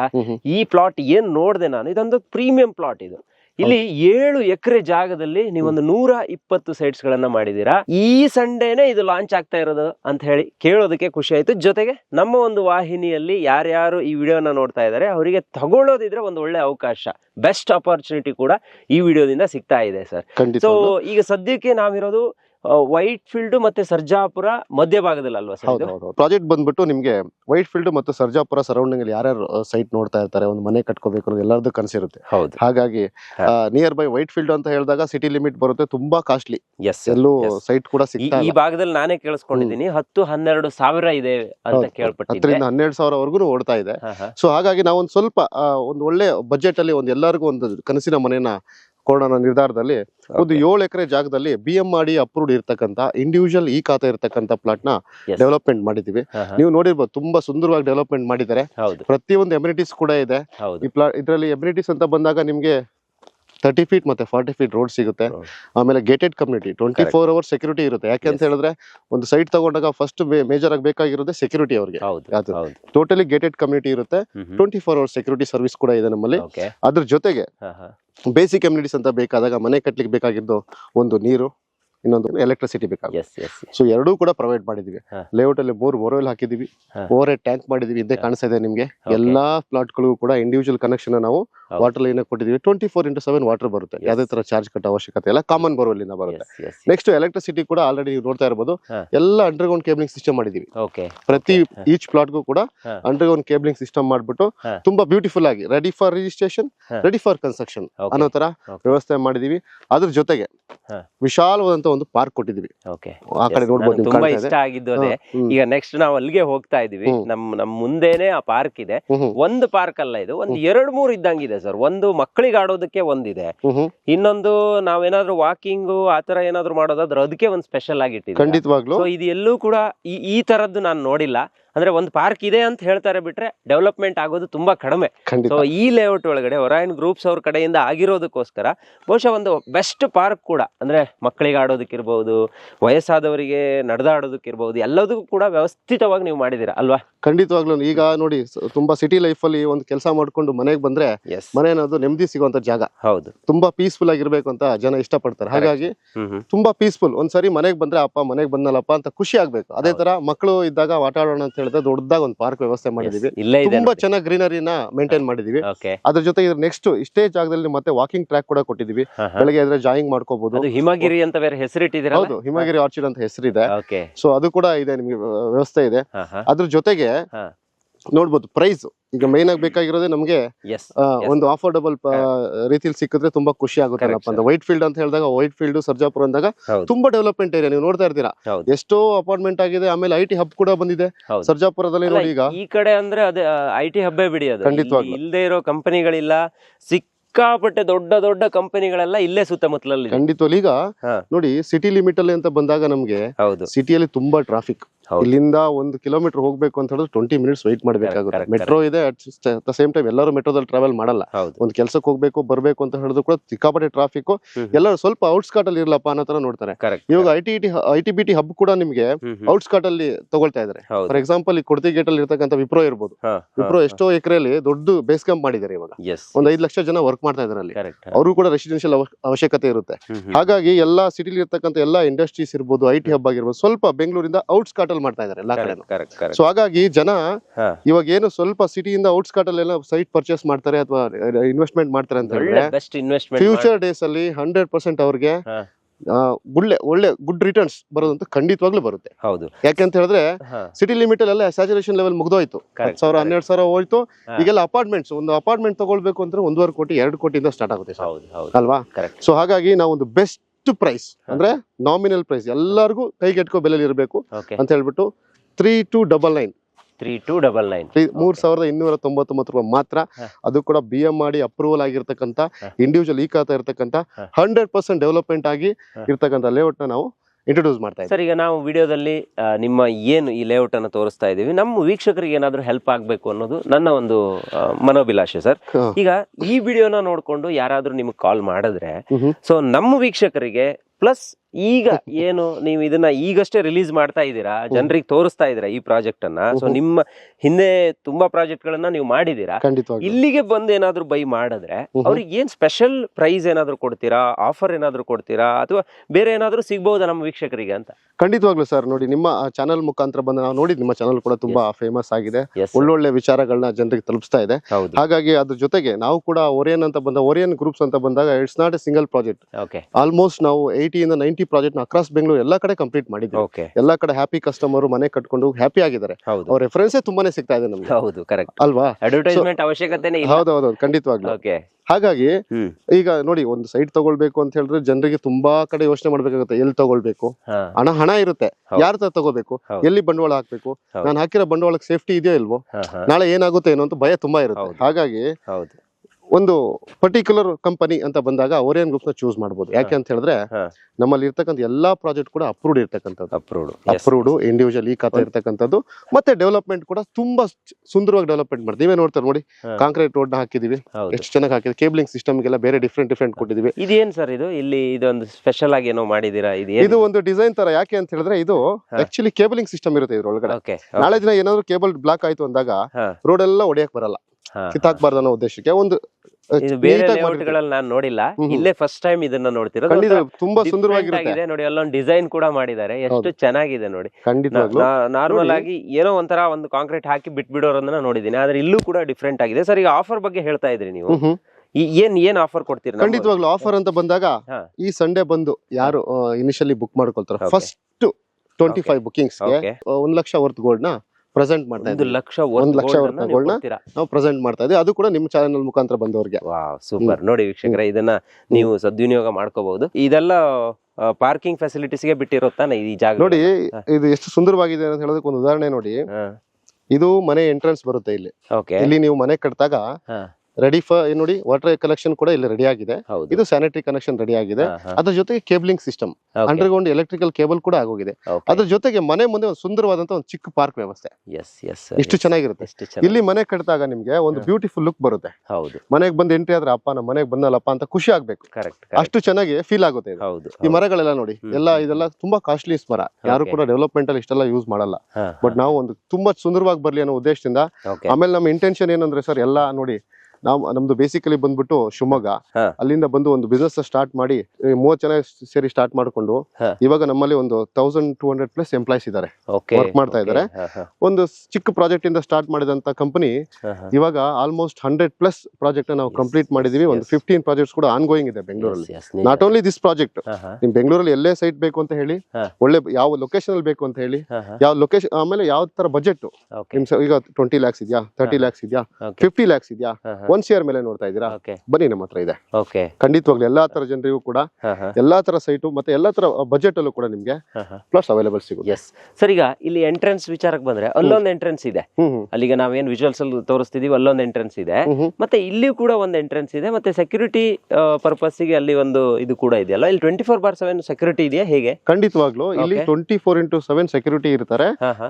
ಈ ಪ್ಲಾಟ್ ಏನ್ ನೋಡಿದೆ ನಾನು? ಇದೊಂದು ಪ್ರೀಮಿಯಂ ಪ್ಲಾಟ್ ಇದು. ಇಲ್ಲಿ ಏಳು ಎಕರೆ ಜಾಗದಲ್ಲಿ ನೀವೊಂದು ನೂರ ಇಪ್ಪತ್ತು ಸೈಟ್ಸ್ ಗಳನ್ನ ಮಾಡಿದೀರಾ ಈ ಸಂಡೇನೆ ಇದು ಲಾಂಚ್ ಆಗ್ತಾ ಇರೋದು ಅಂತ ಹೇಳಿ ಕೇಳೋದಕ್ಕೆ ಖುಷಿ ಆಯ್ತು. ಜೊತೆಗೆ ನಮ್ಮ ಒಂದು ವಾಹಿನಿಯಲ್ಲಿ ಯಾರ್ಯಾರು ಈ ವಿಡಿಯೋನ ನೋಡ್ತಾ ಇದ್ದಾರೆ ಅವರಿಗೆ ತಗೊಳ್ಳೋದಿದ್ರೆ ಒಂದು ಒಳ್ಳೆ ಅವಕಾಶ. ಬೆಸ್ಟ್ ಅಪರ್ಚುನಿಟಿ ಕೂಡ ಈ ವಿಡಿಯೋದಿಂದ ಸಿಗ್ತಾ ಇದೆ ಸರ್. ಸೊ ಈಗ ಸದ್ಯಕ್ಕೆ ನಾವಿರೋದು ವೈಟ್ ಫೀಲ್ಡ್ ಮತ್ತೆ ಸರ್ಜಾಪುರ ಮಧ್ಯಭಾಗದಲ್ಲಿ ಅಲ್ವಾ ಸರ್ ಪ್ರಾಜೆಕ್ಟ್ ಬಂದ್ಬಿಟ್ಟು ನಿಮ್ಗೆ ವೈಟ್ ಫೀಲ್ಡ್ ಮತ್ತು ಸರ್ಜಾಪುರ ಸರೌಂಡಿಂಗ್ ಅಲ್ಲಿ ಯಾರ್ಯಾರು ಸೈಟ್ ನೋಡ್ತಾ ಇರ್ತಾರೆ ಒಂದು ಮನೆ ಕಟ್ಕೋಬೇಕು ಅನ್ನೋದು ಎಲ್ಲರದ್ದು ಕನಸಿರುತ್ತೆ. ಹೌದು. ಹಾಗಾಗಿ. ನಿಯರ್ ಬೈ ವೈಟ್ ಫೀಲ್ಡ್ ಅಂತ ಹೇಳಿದಾಗ ಸಿಟಿ ಲಿಮಿಟ್ ಬರುತ್ತೆ ತುಂಬಾ ಕಾಸ್ಟ್ಲಿ ಎಸ್ ಎಲ್ಲೂ ಸೈಟ್ ಕೂಡ ಸಿಗ್ತಾ ಈ ಭಾಗದಲ್ಲಿ ನಾನೇ ಕೇಳಿಸ್ಕೊಂಡಿದ್ದೀನಿ. ಹತ್ತು ಹನ್ನೆರಡು ಸಾವಿರ ಇದೆ ಅಂತ ಕೇಳ್ಪಟ್ಟೆ ಹತ್ತರಿಂದ ಹನ್ನೆರಡು ಸಾವಿರವರೆಗೂ ಓಡ್ತಾ ಇದೆ. ಸೊ ಹಾಗಾಗಿ ನಾವು ಒಂದು ಸ್ವಲ್ಪ ಒಂದು ಒಳ್ಳೆ ಬಜೆಟ್ ಅಲ್ಲಿ ಒಂದು ಎಲ್ಲರಿಗೂ ಒಂದು ಕನಸಿನ ಮನೆನ ಕೊಡೋಣ ನಿರ್ಧಾರದಲ್ಲಿ ಒಂದು. ಏಳು ಎಕರೆ ಜಾಗದಲ್ಲಿ ಬಿ ಎಂ ಮಾಡಿ ಅಪ್ರೂವ್ಡ್ ಇರ್ತಕ್ಕಂತ ಇಂಡಿವಿಜುವಲ್ ಈ ಖಾತೆ ಇರ್ತಕ್ಕಂತ ಪ್ಲಾಟ್ನ ಡೆವಲಪ್ಮೆಂಟ್ ಮಾಡಿದೀವಿ. ನೀವು ನೋಡಿರ್ಬೋದು ತುಂಬಾ ಸುಂದರವಾಗಿ ಡೆವಲಪ್ಮೆಂಟ್ ಮಾಡಿದ್ದಾರೆ. ಪ್ರತಿಯೊಂದು ಎಮ್ಯುನಿಟೀಸ್ ಕೂಡ ಇದೆ. ಈ ಪ್ಲಾ ಇದರಲ್ಲಿ ಎಮ್ಯುನಿಟೀಸ್ ಅಂತ ಬಂದಾಗ ನಿಮ್ಗೆ ತರ್ಟಿ ಫೀಟ್ ಮತ್ತೆ ಫಾರ್ಟಿ ಫೀಟ್ ರೋಡ್ ಸಿಗುತ್ತೆ. ಆಮೇಲೆ gated community twenty four hour security ಇರುತ್ತೆ. ಯಾಕೆ ಅಂತ ಹೇಳಿದ್ರೆ ಒಂದು ಸೈಟ್ ತಗೊಂಡಾಗ ಫಸ್ಟ್ ಮೇಜರ್ ಆಗಿ ಬೇಕಾಗಿರೋದೇ ಸೆಕ್ಯೂರಿಟಿ ಅವರಿಗೆ. ಟೋಟಲಿ ಗೇಟೆಡ್ ಕಮ್ಯುನಿಟಿ ಇರುತ್ತೆ. Twenty four hour security service ಕೂಡ ಇದೆ ನಮ್ಮಲ್ಲಿ. ಅದ್ರ ಜೊತೆಗೆ ಬೇಸಿಕ್ ಕಮ್ಯುನಿಟೀಸ್ ಅಂತ ಬೇಕಾದಾಗ ಮನೆ ಕಟ್ಲಿಕ್ಕೆ ಬೇಕಾಗಿದ್ದು ಒಂದು ನೀರು ಇನ್ನೊಂದು ಎಲೆಕ್ಟ್ರಿಸಿಟಿ ಬೇಕಾಗುತ್ತೆ. ಸೊ ಎರಡೂ ಕೂಡ ಪ್ರೊವೈಡ್ ಮಾಡಿದೀವಿ. ಲೇಔಟ್ ಅಲ್ಲಿ ಮೂರು ಬೋರ್ವೆಲ್ ಹಾಕಿದೀವಿ. ಓವರ್ ಟ್ಯಾಂಕ್ ಮಾಡಿದೀವಿ ಇದೇ. ಕಾಣಿಸ್ತಾ ಇದೆ ನಿಮಗೆ. ಎಲ್ಲಾ ಪ್ಲಾಟ್ಗಳಿಗೂ ಕೂಡ ಇಂಡಿವಿಜುವಲ್ ಕನೆಕ್ಷನ್ ನಾವು. Water line ಕೊಟ್ಟಿದೀವಿ twenty four into seven water ಬರುತ್ತೆ. ಯಾವ್ದೇ ತರ ಚಾರ್ಜ್ ಕಟ್ಟ ಅವಶ್ಯಕತೆ ಇಲ್ಲ. ಕಾಮನ್ ಬೋರ್ವೆಲ್ ಇಂದ ಬರುತ್ತೆ ನೆಕ್ಸ್ಟ್ ಎಲೆಕ್ಟ್ರಿಸಿಟಿ ಕೂಡ ಆಲ್ರೆಡಿ ನೀವು ನೋಡ್ತಾ ಇರಬಹುದು. ಎಲ್ಲ ಅಂಡರ್ಗ್ರೌಂಡ್ ಕೇಬಲಿಂಗ್ ಸಿಸ್ಟಮ್ ಮಾಡಿದೀವಿ ಓಕೆ ಪ್ರತಿ ಈಚ್ ಈಚ್ ಪ್ಲಾಟ್ಗೂ ಕೂಡ. ಅಂಡರ್ಗ್ರೌಂಡ್ ಕೇಬಲಿಂಗ್ ಸಿಸ್ಟಮ್ ಮಾಡ್ಬಿಟ್ಟು ತುಂಬಾ ಬ್ಯೂಟಿಫುಲ್ ಆಗಿ ready for registration ready for construction ಅನ್ನೋ ತರ ವ್ಯವಸ್ಥೆ ಮಾಡಿದೀವಿ ಅದ್ರ ಜೊತೆಗೆ. ವಿಶಾಲವಾದಂತ ಒಂದು ಪಾರ್ಕ್ ಕೊಟ್ಟಿದೀವಿ ಆ ಕಡೆ ನೋಡ್ಬೋದು ತುಂಬಾ ಇಷ್ಟ ಆಗಿದ್ದು ಅದೇ. ಈಗ ನೆಕ್ಸ್ಟ್ ನಾವು ಅಲ್ಲಿಗೆ ಹೋಗ್ತಾ ಇದೀವಿ. ನಮ್ ನಮ್ ಮುಂದೆನೆ ಆ ಪಾರ್ಕ್ ಇದೆ. ಒಂದು ಪಾರ್ಕ್ ಅಲ್ಲ ಇದು. ಒಂದು ಎರಡು ಮೂರು ಇದ್ದಂಗಿದೆ ಸರ್. ಒಂದು ಮಕ್ಕಳಿಗೆ ಆಡೋದಕ್ಕೆ ಒಂದಿದೆ. ಇನ್ನೊಂದು ನಾವೇನಾದ್ರೂ ವಾಕಿಂಗ್ ಆತರ ಏನಾದ್ರು ಮಾಡೋದಾದ್ರೆ ಅದಕ್ಕೆ ಒಂದು ಸ್ಪೆಷಲ್ ಆಗಿ ಇಟ್ಟಿದ್ದೀವಿ ಸೊ ಇದು ಎಲ್ಲೂ ಕೂಡ ಈ ತರದ್ದು ನಾನು ನೋಡಿಲ್ಲ. ಅಂದ್ರೆ ಒಂದು ಪಾರ್ಕ್ ಇದೆ ಅಂತ ಹೇಳ್ತಾರೆ ಬಿಟ್ರೆ ಡೆವಲಪ್ಮೆಂಟ್ ಆಗೋದು ತುಂಬಾ ಕಡಿಮೆ. ಸೊ ಈ ಲೇಔಟ್ ಒಳಗಡೆ ಒರಾಯನ್ ಗ್ರೂಪ್ಸ್ ಅವ್ರ ಕಡೆಯಿಂದ ಆಗಿರೋದಕ್ಕೋಸ್ಕರ ಬಹುಶಃ ಒಂದು ಬೆಸ್ಟ್ ಪಾರ್ಕ್ ಕೂಡ ಅಂದ್ರೆ ಮಕ್ಕಳಿಗೆ ಆಡೋದಕ್ಕಿರ್ಬಹುದು ವಯಸ್ಸಾದವರಿಗೆ ನಡೆದಾಡೋದಕ್ಕಿರ್ಬಹುದು ಎಲ್ಲದಕ್ಕೂ ಕೂಡ ವ್ಯವಸ್ಥಿತವಾಗಿ ನೀವು ಮಾಡಿದೀರಾ ಅಲ್ವಾ? ಖಂಡಿತವಾಗ್ಲೂ. ಈಗ ನೋಡಿ ತುಂಬಾ ಸಿಟಿ ಲೈಫ್ ಅಲ್ಲಿ ಒಂದು ಕೆಲಸ ಮಾಡ್ಕೊಂಡು ಮನೆಗೆ ಬಂದ್ರೆ ಮನೆ ಅನ್ನೋದು ನೆಮ್ಮದಿ ಸಿಗುವಂತ ಜಾಗ. ಹೌದು. ತುಂಬಾ ಪೀಸ್ಫುಲ್ ಆಗಿರ್ಬೇಕು ಅಂತ ಜನ ಇಷ್ಟಪಡ್ತಾರೆ. ಹಾಗಾಗಿ ತುಂಬಾ ಪೀಸ್ಫುಲ್ ಒಂದ್ಸರಿ ಮನೆಗೆ ಬಂದ್ರೆ ಅಪ್ಪ ಮನೆಗೆ ಬಂದಲ್ಲಪ್ಪ ಅಂತ ಖುಷಿ ಆಗ್ಬೇಕು. ಅದೇ ತರ ಮಕ್ಕಳು ಇದ್ದಾಗ ಆಟ ಆಡೋಣ ಅಂತ ಹೇಳಿದ್ರೆ ದೊಡ್ಡದಾಗ ಒಂದು ಪಾರ್ಕ್ ವ್ಯವಸ್ಥೆ ಮಾಡಿದೀವಿ. Yes, ಇಲ್ಲೇ ಇದೆ ತುಂಬಾ ಚೆನ್ನಾಗಿ ಗ್ರೀನರಿನ ಮೇಂಟೈನ್ ಮಾಡಿದೀವಿ. ಓಕೆ ಅದ್ರ ಜೊತೆ ಇದ್ರ ನೆಕ್ಸ್ಟ್ ಇಷ್ಟೇ ಜಾಗದಲ್ಲಿ ಮತ್ತೆ ವಾಕಿಂಗ್ ಟ್ರ್ಯಾಕ್ ಕೂಡ ಕೊಟ್ಟಿದೀವಿ. ಬೆಳಗ್ಗೆ ಆದ್ರೆ ಜಾಯಿಂಗ್ ಮಾಡ್ಕೋಬಹುದು ಅದು ಹಿಮಗಿರಿ ಅಂತ ಬೇರೆ ಹೆಸರಿಟ್ಟಿದ್ದೀರಾ ಹೌದು ಹಿಮಗಿರಿ ಆರ್ಚಿಡ್ ಅಂತ ಹೆಸರಿದೆ. ಓಕೆ ಸೊ ಅದು ಕೂಡ ಇದೆ ನಿಮ್ಗೆ ವ್ಯವಸ್ಥೆ ಇದೆ. ಹಾ ಹಾ. ಅದ್ರ ಜೊತೆಗೆ ಹಾ. ನೋಡ್ಬೋದು ಪ್ರೈಸ್ ಈಗ ಮೇನ್ ಆಗಿ ಬೇಕಾಗಿರೋದೇ ನಮಗೆ ಒಂದು ಅಫೋರ್ಡಬಲ್ ರೀತಿಯಲ್ಲಿ ಸಿಕ್ಕಿದ್ರೆ ತುಂಬಾ ಖುಷಿ ಆಗುತ್ತೆ ವೈಟ್ ಫೀಲ್ಡ್ ಅಂತ ಹೇಳಿದಾಗ ವೈಟ್ ಫೀಲ್ಡ್ ಸರ್ಜಾಪುರ ಅಂದಾಗ ತುಂಬಾ ಡೆವಲಪ್ಮೆಂಟ್ ಏರಿಯಾ ನೀವು ನೋಡ್ತಾ ಇರ್ತೀರಾ? ಎಷ್ಟೋ ಅಪಾರ್ಟ್ಮೆಂಟ್ ಆಗಿದೆ ಆಮೇಲೆ ಐ ಟಿ ಹಬ್ ಕೂಡ ಬಂದಿದೆ. ಸರ್ಜಾಪುರದಲ್ಲಿ ನೋಡಿ ಈಗ. ಈ ಕಡೆ ಅಂದ್ರೆ ಅದೇ ಐ ಟಿ ಹಬ್ಬೇ ಬಿಡಿ ಇಲ್ಲದೆ ಇರೋ ಕಂಪನಿಗಳಿಲ್ಲ ಸಿಕ್ಕಾಪಟ್ಟೆ ದೊಡ್ಡ ದೊಡ್ಡ ಕಂಪನಿಗಳೆಲ್ಲ ಇಲ್ಲೇ ಸುತ್ತಮುತ್ತಲಲ್ಲಿ ಖಂಡಿತವಾಗಿ ಈಗ ನೋಡಿ ಸಿಟಿ ಲಿಮಿಟ್ ಅಲ್ಲಿ ಅಂತ ಬಂದಾಗ ನಮ್ಗೆ ಹೌದು. ಸಿಟಿಯಲ್ಲಿ ತುಂಬಾ ಟ್ರಾಫಿಕ್. ಇಲ್ಲಿಂದ ಒಂದು ಕಿಲೋಮೀಟರ್ ಹೋಗ್ಬೇಕು ಅಂತ ಹೇಳಿದ್ರೆ ಟ್ವೆಂಟಿ ಮಿನಿಟ್ಸ್ ವೈಟ್ ಮಾಡಬೇಕಾಗುತ್ತೆ. ಮೆಟ್ರೋ ಇದೆ ಅಟ್ ದ ಸೇಮ್ ಟೈಮ್ ಎಲ್ಲರೂ ಮೆಟ್ರೋದಲ್ಲಿ ಟ್ರಾವೆಲ್ ಮಾಡಲ್ಲ. ಒಂದು ಕೆಲಸಕ್ಕೆ ಹೋಗ್ಬೇಕು ಬರಬೇಕು ಅಂತ ಹೇಳಿದ್ರು ಕೂಡ ಸಿಕ್ಕಾಪಟ್ಟೆ ಟ್ರಾಫಿಕ್. ಎಲ್ಲರೂ ಸ್ವಲ್ಪ ಔಟ್ಸ್ಕಾಟ್ ಅಲ್ಲಿ ಇರಲಪ್ಪ ಅನ್ನೋ ತರ ನೋಡ್ತಾರೆ. ಇವಾಗ I T I T B T hub ಕೂಡ ನಿಮಗೆ ಔಟ್ಸ್ಕಾಟ್ ಅಲ್ಲಿ ತಗೊಳ್ತಾ ಇದ್ದಾರೆ ಫಾರ್ ಎಕ್ಸಾಂಪಲ್ ಈ ಕೊಡತಿ ಗೇಟ್ ಅಲ್ಲಿ ಇರ್ತಕ್ಕಂಥ ವಿಪ್ರೋ ಇರ್ಬೋದು. ವಿಪ್ರೋ ಎಷ್ಟೋ ಎಕರೆಯಲ್ಲಿ ದೊಡ್ಡ ಬೇಸ್ ಕ್ಯಾಂಪ್ ಮಾಡಿದ್ದಾರೆ ಇವಾಗ. ಒಂದ್ ಐದು ಲಕ್ಷ ಜನ ವರ್ಕ್ ಮಾಡ್ತಾ ಇದಾರೆ ಅಲ್ಲಿ ಅವರು ಕೂಡ ರೆಸಿಡೆನ್ಶಿಯಲ್ ಅವಶ್ಯಕತೆ ಇರುತ್ತೆ. ಹಾಗಾಗಿ ಎಲ್ಲಾ ಸಿಟಿಲಿ ಇರ್ತಕ್ಕಂಥ ಎಲ್ಲಾ ಇಂಡಸ್ಟ್ರೀಸ್ ಇರ್ಬೋದು ಐ ಟಿ ಹಬ್ ಆಗಿರ್ಬೋದು ಸ್ವಲ್ಪ ಬೆಂಗಳೂರಿಂದ ಔಟ್ಸ್ಕಾಟ್ ಅಲ್ಲಿ ಮಾಡ್ತಾ ಇದಾರೆ ಎಲ್ಲಾ ಕಡೆ ಕರೆಕ್ಟ್ ಕರೆಕ್ಟ್ ಕರೆಕ್ಟ್ ಸೊ ಹಾಗಾಗಿ ಜನ. ಇವಾಗ ಏನು ಸ್ವಲ್ಪ ಸಿಟಿಯಿಂದ ಔಟ್ಸ್ಕಾಟ್ ಅಲ್ಲೆಲ್ಲ ಸೈಟ್ ಪರ್ಚೇಸ್ ಮಾಡ್ತಾರೆ ಅಥವಾ ಇನ್ವೆಸ್ಟ್ಮೆಂಟ್ ಮಾಡ್ತಾರೆ ಅಂತ ಹೇಳಿದ್ರೆ ಬೆಸ್ಟ್ ಇನ್ವೆಸ್ಟ್ಮೆಂಟ್ ಫ್ಯೂಚರ್ ಡೇಸ್ ಅಲ್ಲಿ ಹಂಡ್ರೆಡ್ ಪರ್ಸೆಂಟ್ ಅವ್ರಿಗೆ. ಒಳ್ಳೆ ಒಳ್ಳೆ ಗುಡ್ ರಿಟರ್ನ್ಸ್ ಬರೋದಂತ ಖಂಡಿತವಾಗ್ಲೂ ಬರುತ್ತೆ. ಹೌದು. ಯಾಕಂತ ಹೇಳಿದ್ರೆ ಸಿಟಿ ಲಿಮಿಟ್ ಅಲ್ಲೆಲ್ಲ ಸ್ಯಾಚುರೇಷನ್ ಲೆವೆಲ್ ಮುಗ್ದೋಯ್ತು. ಹತ್ತು ಸಾವಿರ. ಹನ್ನೆರಡು ಸಾವಿರ ಹೋಯ್ತು. ಈಗೆಲ್ಲ ಅಪಾರ್ಟ್ಮೆಂಟ್ಸ್ ಒಂದು ಅಪಾರ್ಟ್ಮೆಂಟ್ ತಗೊಳ್ಬೇಕು ಅಂದ್ರೆ ಒಂದೂವರೆ ಕೋಟಿ ಎರಡು ಕೋಟಿಯಿಂದ ಸ್ಟಾರ್ಟ್ ಆಗುತ್ತೆ ಅಲ್ವಾ? ಸೊ ಹಾಗಾಗಿ ನಾವು ಒಂದು ಬೆಸ್ಟ್ ಪ್ರೈಸ್ ಅಂದ್ರೆ ನಾಮಿನಲ್ ಪ್ರೈಸ್ ಎಲ್ಲರಿಗೂ ಕೈಗೆಟ್ಕೋ ಬೆಲೆಯಲ್ಲಿ ಇರಬೇಕು ಅಂತ ಹೇಳ್ಬಿಟ್ಟು three two double nine three two double nine ಮೂರ್ ಸಾವಿರದ ಇನ್ನೂರ ತೊಂಬತ್ತೊಂಬತ್ತು ರೂಪಾಯಿ ಮಾತ್ರ. ಅದು ಕೂಡ ಬಿ ಎಂ ಮಾಡಿ ಅಪ್ರೂವಲ್ ಆಗಿರ್ತಕ್ಕಂಥ ಇಂಡಿವಿಜುವಲ್ ಈ ಖಾತಾ ಇರ್ತಕ್ಕಂಥ. ಹಂಡ್ರೆಡ್ ಪರ್ಸೆಂಟ್ ಡೆವಲಪ್ಮೆಂಟ್ ಆಗಿ. ಇರ್ತಕ್ಕಂಥ ಲೇಔಟ್ ನಾವು ಇಂಟ್ರೊಡ್ಯೂಸ್ ಮಾಡ್ತಾ ಇದ್ದೀವಿ ಸರ್ ಈಗ ನಾವು ವಿಡಿಯೋದಲ್ಲಿ ನಿಮ್ಮ ಏನು ಈ ಲೇಔಟ್ ಅನ್ನು ತೋರಿಸ್ತಾ ಇದ್ದೀವಿ ನಮ್ಮ ವೀಕ್ಷಕರಿಗೆ ಏನಾದರೂ ಹೆಲ್ಪ್ ಆಗಬೇಕು ಅನ್ನೋದು ನನ್ನ ಒಂದು ಆ, ಮನೋಭಿಲಾಷೆ ಸರ್. ಈಗ ಈ ವಿಡಿಯೋನ ನೋಡಿಕೊಂಡು ಯಾರಾದರೂ ನಿಮಗೆ ಕಾಲ್ ಮಾಡಿದ್ರೆ. ಸೊ ನಮ್ಮ ವೀಕ್ಷಕರಿಗೆ ಪ್ಲಸ್ ಈಗ ಏನು ನೀವು ಇದನ್ನ ಈಗಷ್ಟೇ ರಿಲೀಸ್ ಮಾಡ್ತಾ ಇದ್ದೀರಾ? ಜನರಿಗೆ ತೋರಿಸ್ತಾ ಇದ್ದೀರಾ ಈ ಪ್ರಾಜೆಕ್ಟ್ ಅನ್ನ? ಸೊ ನಿಮ್ಮ ಹಿಂದೆ ತುಂಬಾ ಪ್ರಾಜೆಕ್ಟ್ ಗಳನ್ನ ನೀವು ಮಾಡಿದೀರಾ ಇಲ್ಲಿಗೆ ಬಂದು ಏನಾದ್ರು ಬೈ ಮಾಡಿದ್ರೆ. ಅವ್ರಿಗೆ ಏನ್ ಸ್ಪೆಷಲ್ ಪ್ರೈಸ್ ಏನಾದ್ರು ಕೊಡ್ತೀರಾ? ಆಫರ್ ಏನಾದ್ರು ಕೊಡ್ತೀರಾ? ಅಥವಾ ಬೇರೆ ಏನಾದ್ರು ಸಿಗ್ಬಹುದಾ ನಮ್ಮ ವೀಕ್ಷಕರಿಗೆ ಅಂತ? ಖಂಡಿತವಾಗ್ಲೂ ಸರ್. ನೋಡಿ ನಿಮ್ಮ ಚಾನಲ್ ಮುಖಾಂತರ ಬಂದ ನಾವು ನೋಡಿ ನಿಮ್ಮ ಚಾನಲ್ ಕೂಡ ತುಂಬಾ ಫೇಮಸ್ ಆಗಿದೆ. ಒಳ್ಳೊಳ್ಳೆ ವಿಚಾರಗಳನ್ನ ಜನರಿಗೆ ತಲುಪಿಸ್ತಾ ಇದೆ. ಹಾಗಾಗಿ ಅದ್ರ ಜೊತೆಗೆ ನಾವು ಕೂಡ ಓರಿಯನ್ ಅಂತ ಬಂದ ಓರಿಯನ್ ಗ್ರೂಪ್ಸ್ ಅಂತ ಬಂದಾಗ it's not a single project almost ನಾವು ಏಯ್ಟಿಯಿಂದ ನೈಂಟಿ ಪ್ರಾಜೆಕ್ಟ್ ಅಕ್ರಾಸ್ ಬೆಂಗಳೂರು ಎಲ್ಲಾ ಕಡೆ ಕಂಪ್ಲೀಟ್ ಮಾಡಿದ್ವಿ ಎಲ್ಲಾ ಕಡೆ ಹ್ಯಾಪಿ ಕಸ್ಟಮರ್ ಮನೆ ಕಟ್ಕೊಂಡು ಹ್ಯಾಪಿ ಆಗಿದ್ದಾರೆ. ಅವ್ರ ರೆಫರೆನ್ಸ್ ತುಂಬಾನೇ ಸಿಗ್ತಾ ಇದೆ ನಮ್ಗೆ. ಹೌದು ಕರೆಕ್ಟ್ ಅಲ್ವಾ? ಅಡ್ವರ್ಟೈಸ್ಮೆಂಟ್ ಅವಶ್ಯಕತೆನೇ ಇಲ್ಲ. ಹೌದೌದು ಖಂಡಿತವಾಗ್ಲೂ. ಹಾಗಾಗಿ ಈಗ ನೋಡಿ ಒಂದು ಸೈಟ್ ತಗೊಳ್ಬೇಕು ಅಂತ ಹೇಳಿದ್ರೆ ಜನರಿಗೆ ತುಂಬಾ ಕಡೆ ಯೋಚನೆ ಮಾಡ್ಬೇಕಾಗುತ್ತೆ. ಎಲ್ಲಿ ತಗೊಳ್ಬೇಕು? ಹಣ ಹಣ ಇರುತ್ತೆ. ಯಾರ ತರ ತಗೋಬೇಕು? ಎಲ್ಲಿ ಬಂಡವಾಳ ಹಾಕ್ಬೇಕು. ನಾನು ಹಾಕಿರೋ ಬಂಡವಾಳಕ್ಕೆ ಸೇಫ್ಟಿ ಇದೆಯೋ ಇಲ್ವೋ? ನಾಳೆ ಏನಾಗುತ್ತೆ ಏನೋ ಅಂತ ಭಯ ತುಂಬಾ ಇರುತ್ತೆ. ಹಾಗಾಗಿ ಒಂದು ಪರ್ಟಿಕ್ಯುಲರ್ ಕಂಪನಿ ಅಂತ ಬಂದಾಗ ಓರಿಯನ್ ಗ್ರೂಪ್ನ ಚೂಸ್ ಮಾಡಬಹುದು ಯಾಕೆ ಅಂತ ಹೇಳಿದ್ರೆ ನಮ್ಮಲ್ಲಿ ಇರ್ತಕ್ಕಂಥ ಎಲ್ಲಾ ಪ್ರಾಜೆಕ್ಟ್ ಕೂಡ ಅಪ್ರೂವ್ಡ್ ಇರ್ತಕ್ಕಂಥದ್ದು. ಅಪ್ರೂವ್ಡ್ ಅಪ್ರೂವ್ಡ್ ಇಂಡಿವಿಜುವಲ್ ಈ ಖಾತೆ ಇರ್ತಕ್ಕಂಥದ್ದು. ಮತ್ತೆ ಡೆವಲಪ್ಮೆಂಟ್ ಕೂಡ ತುಂಬಾ ಸುಂದರವಾಗಿ ಡೆವಲಪ್ಮೆಂಟ್ ಮಾಡ್ತೀವಿ. ನೀವೇ ನೋಡ್ತಾರೆ ನೋಡಿ. ಕಾಂಕ್ರೀಟ್ ರೋಡ್ನ ಹಾಕಿದೀವಿ ಎಷ್ಟು ಚೆನ್ನಾಗಿ ಹಾಕಿದ್ವಿ ಸಿಸ್ಟಮ್ ಗೆಲ್ಲ ಬೇರೆ ಡಿಫ್ರೆಂಟ್ ಡಿಫ್ರೆಂಟ್ ಕೊಟ್ಟಿದೀವಿ ಇದೇನ್ ಸರ್ ಇದು? ಇಲ್ಲಿ ಇದೊಂದು ಸ್ಪೆಷಲ್ ಆಗಿ ಏನೋ ಮಾಡಿದೀರಾ ಇದು ಇದು ಒಂದು ಡಿಸೈನ್ ತರ. ಯಾಕೆ ಅಂತ ಹೇಳಿದ್ರೆ ಇದು. ಆಕ್ಚುಲಿ ಕೇಬಲಿಂಗ್ ಸಿಸ್ಟಮ್ ಇರುತ್ತೆ ಇದ್ರೊಳಗಡೆ. ನಾಳೆ ದಿನ ಏನಾದ್ರು ಕೇಬಲ್ ಬ್ಲಾಕ್ ಆಯ್ತು ಅಂದಾಗ ರೋಡ್ ಎಲ್ಲ ಒಡೆಯಕ್ ಬರಲ್ಲ. ಕಿತ್ತಾಕ್ಬಾರ್ದು ಅನ್ನೋ ಉದ್ದೇಶಕ್ಕೆ ಒಂದು ಇದು ಬೇರೆ neat ಆಗಿ ಮಾಡಿರ್ತಾರೆ. ಗಳಲ್ಲಿ ನಾನು ನೋಡಿಲ್ಲ. ಇಲ್ಲೇ ಫಸ್ಟ್ ಟೈಮ್ ಇದನ್ನ ನೋಡ್ತಿರೋದು. ಖಂಡಿತ ಒಂಥರ ತುಂಬಾ different ಸುಂದರವಾಗಿರುತ್ತೆ. ಆಗಿದೆ ನೋಡಿ ಅಲ್ಲೊಂದು ಡಿಸೈನ್ ಕೂಡ ಮಾಡಿದ್ದಾರೆ. ಎಷ್ಟು ಚೆನ್ನಾಗಿದೆ ನೋಡಿ. ಖಂಡಿತವಾಗ್ಲು. ನಾರ್ಮಲ್ ಆಗಿ ಏನೋ ಒಂಥರ ಒಂದು ಕಾಂಕ್ರೀಟ್ ಹಾಕಿ ಬಿಟ್ಬಿಡೋರನ್ನ ನೋಡಿದೀನಿ ಆದ್ರೆ ಇಲ್ಲೂ ಕೂಡ ಡಿಫ್ರೆಂಟ್ ಆಗಿದೆ. ಸರ್ ಈಗ ಆಫರ್ ಬಗ್ಗೆ ಹೇಳ್ತಾ ಇದ್ರಿ ನೀವು. ಹ್ಮ್ ಹ್ಮ್. ಈ ಏನ್ ಏನ್ ಆಫರ್ ಕೊಡ್ತೀರಾ ಖಂಡಿತವಾಗ್ಲು ಆಫರ್ ಅಂತ ಬಂದಾಗ ಹಾ. ಈ ಸಂಡೇ ಬಂದು ಯಾರು ಇನಿಷಿಯಲಿ ಬುಕ್ ಮಾಡ್ಕೊಳ್ತಾರೆ. Okay. ಫಸ್ಟ್ ಟ್ವೆಂಟಿ ಫೈವ್ ಬುಕಿಂಗ್ಸ್ಗೆ Okay. ಒಂದ್ ಲಕ್ಷ ವರ್ತ್ ಗೋಲ್ಡ್ನ ಪ್ರೆಸೆಂಟ್ ಮಾಡ್ತಾ ಒಂದು ಇದ್ದೀವಿ. ಲಕ್ಷ ಒಂದು ಲಕ್ಷ gold ನಾವು ಪ್ರೆಸೆಂಟ್ ಮಾಡ್ತಾ ಇದ್ದೀವಿ. ಅದು ಕೂಡ ನಿಮ್ಮ ಚಾನೆಲ್ ಮುಖಾಂತರ ಬಂದವರಿಗೆ. ಸೂಪರ್ ನೋಡಿ ವೀಕ್ಷಕರ ಇದನ್ನ ನೀವು ಸದ್ವಿನಿಯೋಗ ಮಾಡ್ಕೋಬಹುದು. ಇದೆಲ್ಲ ಪಾರ್ಕಿಂಗ್ ಫೆಸಿಲಿಟೀಸ್ಗೆ ಬಿಟ್ಟಿರೋ ತಾನೆ ಈ ಜಾಗ ನೋಡಿ ಇದು ಎಷ್ಟು ಸುಂದರವಾಗಿದೆ ಅಂತ ಹೇಳೋದಕ್ಕೆ ಒಂದು ಉದಾಹರಣೆ ನೋಡಿ. ಇದು ಮನೆ ಎಂಟ್ರೆನ್ಸ್ ಬರುತ್ತೆ ಇಲ್ಲಿ. ಓಕೆ ಇಲ್ಲಿ ನೀವು ಮನೆ ಕಟ್ಟಿದಾಗ. ರೆಡಿ ಫಾರ್ ನೋಡಿ ವಾಟರ್ ಕಲೆಕ್ಷನ್ ಕೂಡ ಇಲ್ಲಿ ರೆಡಿ ಆಗಿದೆ. ಇದು ಸ್ಯಾನಿಟರಿ ಕನೆಕ್ಷನ್ ರೆಡಿ ಆಗಿದೆ. ಅದ್ರ ಜೊತೆಗೆ cabling system. Underground electrical cable ಕೂಡ ಆಗೋಗಿದೆ. ಅದ್ರ ಜೊತೆಗೆ ಮನೆ ಮುಂದೆ ಒಂದು ಸುಂದರವಾದಂತಹ ಒಂದು ಚಿಕ್ಕ ಪಾರ್ಕ್ ವ್ಯವಸ್ಥೆ. ಇಷ್ಟು ಚೆನ್ನಾಗಿರುತ್ತೆ. ಇಲ್ಲಿ ಮನೆ ಕಟ್ಟಿದಾಗ ನಿಮ್ಗೆ ಒಂದು ಬ್ಯೂಟಿಫುಲ್ ಲುಕ್ ಬರುತ್ತೆ. ಹೌದು. ಮನೆಗೆ ಬಂದು ಎಂಟ್ರಿ ಆದ್ರೆ ಅಪ್ಪ ನಮ್ಮ ಮನೆಗೆ ಬಂದಲ್ಲಪ್ಪ ಅಂತ ಖುಷಿ ಆಗ್ಬೇಕು. ಕರೆಕ್ಟ್ ಅಷ್ಟು ಚೆನ್ನಾಗಿ ಫೀಲ್ ಆಗುತ್ತೆ ಈ ಮರಗಳೆಲ್ಲ ನೋಡಿ. ಎಲ್ಲ ಇದೆಲ್ಲ ತುಂಬಾ ಕಾಸ್ಟ್ಲಿ ಮರ. ಯಾರು ಕೂಡ ಡೆವಲಪ್ಮೆಂಟ್ ಅಲ್ಲಿ ಇಷ್ಟೆಲ್ಲ ಯೂಸ್ ಮಾಡಲ್ಲ. ಬಟ್ ನಾವು ಒಂದು ತುಂಬಾ ಸುಂದರವಾಗಿ ಬರ್ಲಿ ಅನ್ನೋ ಉದ್ದೇಶದಿಂದ ಆಮೇಲೆ ನಮ್ಮ ಇಂಟೆನ್ಷನ್ ಏನಂದ್ರೆ ಸರ್ ಎಲ್ಲ ನೋಡಿ ನಾವು ನಮ್ದು ಬೇಸಿಕಲಿ ಬಂದ್ಬಿಟ್ಟು ಶಿವಮೊಗ್ಗ. ಅಲ್ಲಿಂದ ಬಂದು ಒಂದು ಬಿಸ್ನೆಸ್ ಸ್ಟಾರ್ಟ್ ಮಾಡಿ ಮೂವತ್ ಜನ ಸೇರಿ ಸ್ಟಾರ್ಟ್ ಮಾಡಿಕೊಂಡು. ಇವಾಗ ನಮ್ಮಲ್ಲಿ ಒಂದು thousand two hundred plus employees ಇದ್ದಾರೆ ವರ್ಕ್ ಮಾಡ್ತಾ ಇದಾರೆ. ಇದ್ದಾರೆ. ಒಂದು ಚಿಕ್ಕ ಪ್ರಾಜೆಕ್ಟ್ ಇಂದ ಸ್ಟಾರ್ಟ್ ಮಾಡಿದಂತ ಕಂಪನಿ. ಇವಾಗ ಆಲ್ಮೋಸ್ಟ್ ಹಂಡ್ರೆಡ್ ಪ್ಲಸ್ ಪ್ರಾಜೆಕ್ಟ್ ನಾವು ಕಂಪ್ಲೀಟ್ ಮಾಡಿದೀವಿ. ಒಂದು. ಫಿಫ್ಟೀನ್ ಪ್ರಾಜೆಕ್ಟ್ಸ್ ಕೂಡ ಆನ್ ಗೋಯಿಂಗ್ ಇದೆ ಬೆಂಗಳೂರಲ್ಲಿ. ನಾಟ್ ಓನ್ಲಿ ದಿಸ್ ಪ್ರಾಜೆಕ್ಟ್ ನಿಮ್ ಬೆಂಗಳೂರಲ್ಲಿ ಎಲ್ಲೇ ಸೈಟ್ ಬೇಕು ಅಂತ ಹೇಳಿ ಒಳ್ಳೆ ಯಾವ ಲೊಕೇಶನ್ ಅಲ್ಲಿ ಬೇಕು ಅಂತ ಹೇಳಿ. ಯಾವ ಲೊಕೇಶನ್ ಆಮೇಲೆ ಯಾವ ತರ ಬಜೆಟ್ ಈಗ ಟ್ವೆಂಟಿ ಲ್ಯಾಕ್ಸ್ ಇದೆಯಾ? ತರ್ಟಿ. ಲ್ಯಾಕ್ಸ್ ಇದೆಯಾ? ಫಿಫ್ಟಿ ಲ್ಯಾಕ್ಸ್ ಇದೆಯಾ? ಒನ್ ಸಿಯರ್ ಮೇಲೆ ನೋಡ್ತಾ ಇದ್ದೀರಾ? ಬನ್ನಿ ನಮ್ಮ ಹತ್ರ ಇದೆ. ಖಂಡಿತವಾಗ್ಲೂ ಎಲ್ಲಾ ತರ ಜನರಿಗೂ ಕೂಡ ಎಲ್ಲಾ ತರ ಸೈಟು ಮತ್ತೆ ಎಲ್ಲಾ ತರ ಬಜೆಟ್ ಅಲ್ಲೂ ಕೂಡ ನಿಮ್ಗೆ. ಪ್ಲಸ್ ಅವೈಲೇಬಲ್ ಸಿಗುತ್ತೆ. ಎಸ್ ಸರ್ ಈಗ ಇಲ್ಲಿ ಎಂಟ್ರೆನ್ಸ್ ವಿಚಾರಕ್ಕೆ ಬಂದ್ರೆ ಅಲ್ಲೊಂದು ಎಂಟ್ರೆನ್ಸ್ ಇದೆ. ಅಲ್ಲಿಗೆ ನಾವ್ ಅಲ್ಲಿಗೆ ನಾವೇನ್ ವಿಜುವಲ್ಸ್ ಅಲ್ಲಿ ತೋರಿಸ್ತಿದೀವಿ ಅಲ್ಲೊಂದು ಎಂಟ್ರೆನ್ಸ್ ಇದೆ. ಮತ್ತೆ ಇಲ್ಲಿ ಕೂಡ ಒಂದು ಎಂಟ್ರೆನ್ಸ್ ಇದೆ. ಮತ್ತೆ ಸೆಕ್ಯೂರಿಟಿ ಪರ್ಪಸ್ಗೆ ಅಲ್ಲಿ ಒಂದು ಇದು ಕೂಡ ಇದೆಯಲ್ಲ. ಇಲ್ಲಿ twenty four bar seven security ಇದೆಯಾ? ಹೇಗೆ? ಖಂಡಿತವಾಗ್ಲೂ. ಇಲ್ಲಿ. Twenty four into seven security ಇರ್ತಾರೆ.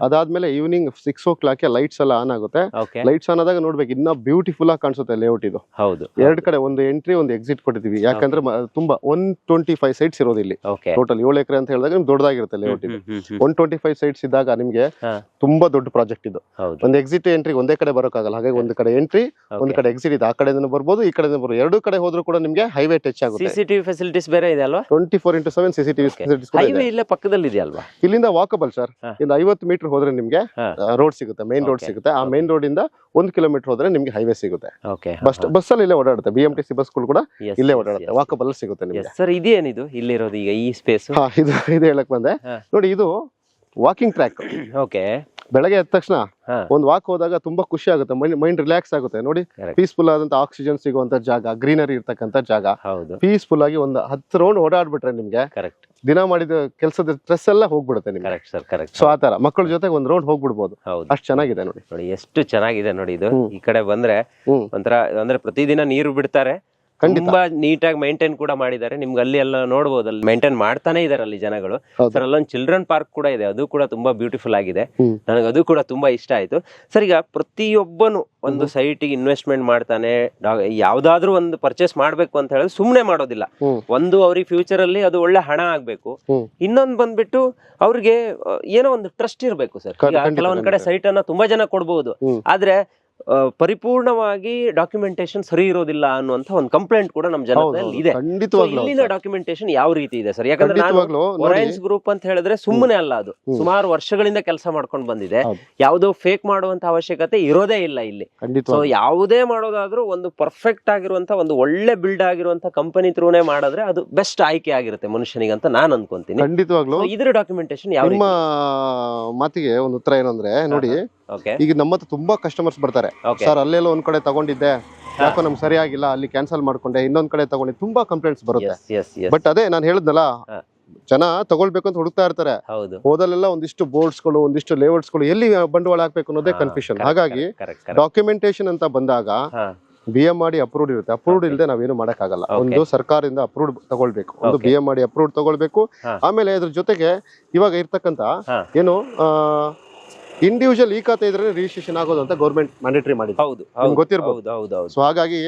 ಅದಾದ್ಮೇಲೆ evening six o'clock lights ಎಲ್ಲ ಆನ್ ಆಗುತ್ತೆ. ಲೈಟ್ಸ್ ಆನ್ ಆದಾಗ ನೋಡ್ಬೇಕು. ಇನ್ನ ಬ್ಯೂಟಿಫುಲ್ ಆಗಿ ಕಾಣಿಸುತ್ತೆ. ಲೇಔಟ್ ಇದು. ಹೌದು ಎರಡ್ ಕಡೆ ಒಂದು ಎಂಟ್ರಿ ಒಂದು ಎಕ್ಸಿಟ್ ಕೊಟ್ಟಿದೀವಿ ಯಾಕಂದ್ರೆ ಮ- ತುಂಬಾ ಒನ್ ಟ್ವೆಂಟಿ ಫೈವ್ ಸೈಟ್ಸ್ ಇರೋದು ಇಲ್ಲಿ. ಓಕೆ ಟೋಟಲ್ ಏಳು ಎಕರೆ ಅಂತ ಹೇಳಿದಾಗ ನಿಮ್ಗೆ ದೊಡ್ಡದಾಗಿರುತ್ತೆ ಲೇಔಟ್ ಇದು. ಒನ್ ಟ್ವೆಂಟಿ ಫೈವ್ ಸೈಟ್ಸ್ ಇದ್ದಾಗ ನಿಮ್ಗೆ ಹಾ. ತುಂಬಾ ದೊಡ್ಡ ಪ್ರಾಜೆಕ್ಟ್ ಇದು. ಹೌದು. ಒಂದು ಎಕ್ಸಿಟ್ ಎಂಟ್ರಿ ಒಂದೇ ಕಡೆ ಬರೋಕ್ಕಾಗಲ್ಲ. ಹಾಗಾಗಿ ಒಂದು ಕಡೆ ಎಂಟ್ರಿ ಒಂದು ಕಡೆ ಎಕ್ಸಿಟ್ ಇದೆ. ಆ ಕಡೆಯಿಂದ ಬರ್ಬೋದು ಈ ಕಡೆಯಿಂದ ಬರ್ಬೋದು. ಎರಡು ಕಡೆ ಹೋದ್ರೂ ಕೂಡ ನಿಮ್ಗೆ ಹೈವೇ ಟಚ್ ಆಗುತ್ತೆ. ಸಿಸಿಟಿವಿ ಫೆಸಿಲಿಟೀಸ್ ಬೇರೆ ಇದೆ ಅಲ್ವಾ? Twenty four into seven CCTV highway ಇಲ್ಲೇ ಪಕ್ಕದಲ್ಲಿ ಇದೆ ಅಲ್ವಾ? ಇಲ್ಲಿಂದ ವಾಕಬಲ್ ಸರ್ ಹಾ. ಇಂದ ಐವತ್ತು ಮೀಟರ್ ಹೋದ್ರೆ ನಿಮ್ಗೆ ಹಾ. ರೋಡ್ ಸಿಗುತ್ತೆ ಮೇನ್ ರೋಡ್ Okay. ಸಿಗುತ್ತೆ. ಆ ಮೇನ್ ರೋಡ್ ಇಂದ ಒಂದು ಕಿಲೋಮೀಟರ್ ಹೋದ್ರೆ ನಿಮ್ಗೆ ಹೈವೇ ಸಿಗುತ್ತೆ. ಓಕೆ ಬಸ್ ಬಸ್ ಅಲ್ಲಿ ಇಲ್ಲೇ ಓಡಾಡುತ್ತೆ. ಬಿ ಎಂ ಟಿ ಸಿ ಬಸ್ಗಳು ಕೂಡ ಇಲ್ಲೇ ಓಡಾಡುತ್ತೆ. ವಾಕಬಲ್ ಸಿಗುತ್ತೆ ನಿಮ್ಗೆ. ಸರ್ ಇದೇನಿದು? ಇಲ್ಲಿರೋದು ಈಗ ಈ ಸ್ಪೇಸ್ ಇದು ಇದು ಹೇಳಕ್ ಬಂದೆ. ನೋಡಿ ಇದು ವಾಕಿಂಗ್ ಟ್ರ್ಯಾಕ್ ಓಕೆ ಬೆಳಗ್ಗೆ ಎದ್ದ ತಕ್ಷಣ. ಒಂದು ವಾಕ್ ಹೋದಾಗ ತುಂಬಾ ಖುಷಿ ಆಗುತ್ತೆ. ಮೈಂಡ್ ರಿಲ್ಯಾಕ್ಸ್ ಆಗುತ್ತೆ. ನೋಡಿ. ಪೀಸ್ಫುಲ್ ಆದಂತ ಆಕ್ಸಿಜನ್ ಸಿಗುವಂತ ಜಾಗ ಗ್ರೀನರಿ ಇರ್ತಕ್ಕಂತ ಜಾಗ. ಹೌದು. ಪೀಸ್ಫುಲ್ ಆಗಿ ಒಂದು ಹತ್ತು ರೌಂಡ್ ಓಡಾಡ್ಬಿಟ್ರೆ ನಿಮ್ಗೆ ಕರೆಕ್ಟ್ ದಿನ ಮಾಡಿದ ಕೆಲಸದ ಸ್ಟ್ರೆಸ್ ಎಲ್ಲ ಹೋಗ್ಬಿಡುತ್ತೆ ನಿಮ್ಗೆ. ಕರೆಕ್ಟ್ ಸರ್ ಕರೆಕ್ಟ್ ಸೊ ಆತರ ಮಕ್ಕಳ ಜೊತೆ ಒಂದ್ ರೌಂಡ್ ಹೋಗ್ಬಿಡ್ಬೋದು. ಹೌದು. ಅಷ್ಟ್ ಚೆನ್ನಾಗಿದೆ ನೋಡಿ. ನೋಡಿ ಎಷ್ಟು ಚೆನ್ನಾಗಿದೆ ನೋಡಿ ಇದು. ಈ ಕಡೆ ಬಂದ್ರೆ ಒಂಥರ ಅಂದ್ರೆ ಪ್ರತಿದಿನ ನೀರು ಬಿಡ್ತಾರೆ. ತುಂಬಾ ನೀಟಾಗಿ ಮೈಂಟೈನ್ ಕೂಡ ಮಾಡಿದ್ದಾರೆ. ನಿಮ್ಗೆ ಅಲ್ಲಿ ಎಲ್ಲ ನೋಡಬಹುದು ಅಲ್ಲಿ ಮೈಂಟೈನ್ ಮಾಡ್ತಾನೆ ಇದಾರೆ ಅಲ್ಲಿ ಜನಗಳು. ಸರ್ ಅಲ್ಲೊಂದು ಚಿಲ್ಡ್ರನ್ ಪಾರ್ಕ್ ಕೂಡ ಇದೆ. ಅದು ಕೂಡ ತುಂಬಾ ಬ್ಯೂಟಿಫುಲ್ ಆಗಿದೆ. ನನಗೆ ಅದು ಕೂಡ ತುಂಬಾ ಇಷ್ಟ ಆಯ್ತು. ಸರ್ ಈಗ ಪ್ರತಿಯೊಬ್ಬನು ಒಂದು ಸೈಟಿಗೆ ಇನ್ವೆಸ್ಟ್ಮೆಂಟ್ ಮಾಡ್ತಾನೆ ಯಾವ್ದಾದ್ರು ಒಂದು ಪರ್ಚೇಸ್ ಮಾಡ್ಬೇಕು ಅಂತ ಹೇಳಿದ್ರೆ ಸುಮ್ನೆ ಮಾಡೋದಿಲ್ಲ. ಒಂದು ಅವ್ರಿಗೆ ಫ್ಯೂಚರ್ ಅಲ್ಲಿ ಅದು ಒಳ್ಳೆ ಹಣ ಆಗ್ಬೇಕು. ಇನ್ನೊಂದು ಬಂದ್ಬಿಟ್ಟು ಅವ್ರಿಗೆ ಏನೋ ಒಂದು ಟ್ರಸ್ಟ್ ಇರಬೇಕು ಸರ್ ಕೆಲವೊಂದ್ ಕಡೆ ಸೈಟ್ ಅನ್ನ ತುಂಬಾ ಜನ ಕೊಡ್ಬೋದು. ಹ್ಮ್. ಆದ್ರೆ ಪರಿಪೂರ್ಣವಾಗಿ ಡಾಕ್ಯುಮೆಂಟೇಶನ್ ಸರಿ ಇರೋದಿಲ್ಲ ಅನ್ನುವಂತ ಒಂದು ಕಂಪ್ಲೇಂಟ್ ಕೂಡ ನಮ್ಮ ಹೌದು, ಜನದಲ್ಲಿ ಇದೆ. ಇಲ್ಲಿನ. ಡಾಕ್ಯುಮೆಂಟೇಶನ್ ಯಾವ ರೀತಿ ಇದೆ ಸರ್? ಯಾಕಂದ್ರೆ ನಾನು ಒರೈನ್ಸ್ ಗ್ರೂಪ್ ಅಂತ ಹೇಳಿದ್ರೆ ಸುಮ್ಮನೆ ಅಲ್ಲ ಅದು. ಸುಮಾರು ವರ್ಷಗಳಿಂದ ಕೆಲಸ ಮಾಡ್ಕೊಂಡು ಬಂದಿದೆ. ಯಾವುದೋ ಫೇಕ್ ಮಾಡುವಂತ ಅವಶ್ಯಕತೆ ಇರೋದೇ ಇಲ್ಲ ಇಲ್ಲಿ. ಸೊ ಯಾವುದೇ ಮಾಡೋದಾದ್ರೂ ಒಂದು ಪರ್ಫೆಕ್ಟ್ ಆಗಿರುವಂತ ಒಂದು ಒಳ್ಳೆ ಬಿಲ್ಡ್ ಆಗಿರುವಂತ ಕಂಪನಿ ತ್ರೂನೇ ಮಾಡಿದ್ರೆ ಅದು ಬೆಸ್ಟ್ ಆಯ್ಕೆ ಆಗಿರುತ್ತೆ ಮನುಷ್ಯನಿಗೆ ಅಂತ ನಾನು ಅನ್ಕೊಂತೀನಿ. ಖಂಡಿತವಾಗ್ಲೂ. ಇದ್ರ ಡಾಕ್ಯುಮೆಂಟೇಶನ್ ಯಾವ ಮಾತಿಗೆ ಒಂದು ಉತ್ತರ ಏನಂದ್ರೆ ನೋಡಿ ಈಗ ನಮ್ಮ ಹತ್ರ ತುಂಬಾ ಕಸ್ಟಮರ್ಸ್ ಬರ್ತಾರೆ. ಸರ್ ಅಲ್ಲೆಲ್ಲ ಒಂದ್ ಕಡೆ ತಗೊಂಡಿದ್ದೆ. ಯಾಕೋ ನಮ್ಗೆ ಸರಿಯಾಗಿಲ್ಲ ಅಲ್ಲಿ ಕ್ಯಾನ್ಸಲ್ ಮಾಡ್ಕೊಂಡೆ. ಇನ್ನೊಂದ್ ಕಡೆ ತಗೊಂಡೆ ತುಂಬಾ ಕಂಪ್ಲೇಂಟ್ಸ್ ಬರುತ್ತೆ. ಬಟ್ ಅದೇ ನಾನು ಹೇಳಿದ್ನಲ್ಲ. ಜನ ತಗೊಳ್ಬೇಕು ಅಂತ ಹುಡುಕ್ತಾ ಇರ್ತಾರೆ. ಹೌದು. ಹೋದಲ್ಲೆಲ್ಲ ಒಂದಿಷ್ಟು ಬೋರ್ಡ್ಸ್ಗಳು ಒಂದಿಷ್ಟು ಲೇಔಟ್ಸ್ಗಳು ಎಲ್ಲಿ ಬಂಡವಾಳ ಹಾಕ್ಬೇಕು ಅನ್ನೋದೇ ಕನ್ಫ್ಯೂಷನ್ ಹಾಗಾಗಿ. ಡಾಕ್ಯುಮೆಂಟೇಶನ್ ಅಂತ ಬಂದಾಗ ಬಿ ಎಂ ಮಾಡಿ ಅಪ್ರೂವ್ಡ್ ಇರುತ್ತೆ. ಅಪ್ರೂವ್ಡ್ ಇಲ್ಲದೆ ನಾವೇನು ಮಾಡಕ್ಕಾಗಲ್ಲ. ಒಂದು ಸರ್ಕಾರದಿಂದ ಅಪ್ರೂವ್ಡ್ ತಗೊಳ್ಬೇಕು. ಒಂದು. ಬಿ ಎಂ ಮಾಡಿ ಅಪ್ರೂವ್ಡ್ ತಗೊಳ್ಬೇಕು. ಆಮೇಲೆ ಅದ್ರ ಜೊತೆಗೆ ಇವಾಗ ಇರ್ತಕ್ಕಂತ. ಏನು ಇಂಡಿವಿಜುವಲ್ ಈ ಖಾತೆ ಇದ್ರೆ ರಿಜಿಸ್ಟ್ರೇಷನ್ ಆಗೋದು ಅಂತ ಗೌರ್ಮೆಂಟ್ ಮ್ಯಾಂಡೇಟರಿ ಮಾಡಿದೆ. ಹೌದು ಹೌದು ಗೊತ್ತಿರ್ಬೋದು. ಹೌದು ಸೊ ಹಾಗಾಗಿ.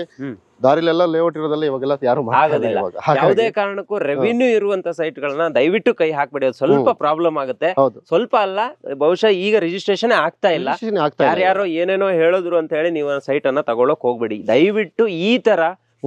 ದಾರಿಲೆಲ್ಲ ಲೇಔಟ್ ಇರೋದಲ್ಲ ಇವಾಗೆಲ್ಲ ಯಾರು ಆಗೋದಿಲ್ಲ. ಯಾವುದೇ ಕಾರಣಕ್ಕೂ ರೆವಿನ್ಯೂ ಇರುವಂತ ಸೈಟ್ ಗಳನ್ನ ದಯವಿಟ್ಟು ಕೈ ಹಾಕ್ಬೇಡಿ. ಅದು ಸ್ವಲ್ಪ ಪ್ರಾಬ್ಲಮ್ ಆಗುತ್ತೆ. ಸ್ವಲ್ಪ ಅಲ್ಲ ಬಹುಶಃ ಈಗ ರಿಜಿಸ್ಟ್ರೇಷನ್ ಆಗ್ತಾ ಇಲ್ಲ. Registration ಆಗ್ತಾ ಇಲ್ಲ ಯಾರ್ಯಾರೋ ಏನೇನೋ ಹೇಳಿದ್ರು ಅಂತ ಹೇಳಿ ನೀವು ಸೈಟ್ ಅನ್ನ ತಗೊಳಕ್ ಹೋಗ್ಬೇಡಿ. ದಯವಿಟ್ಟು ಈ ತರ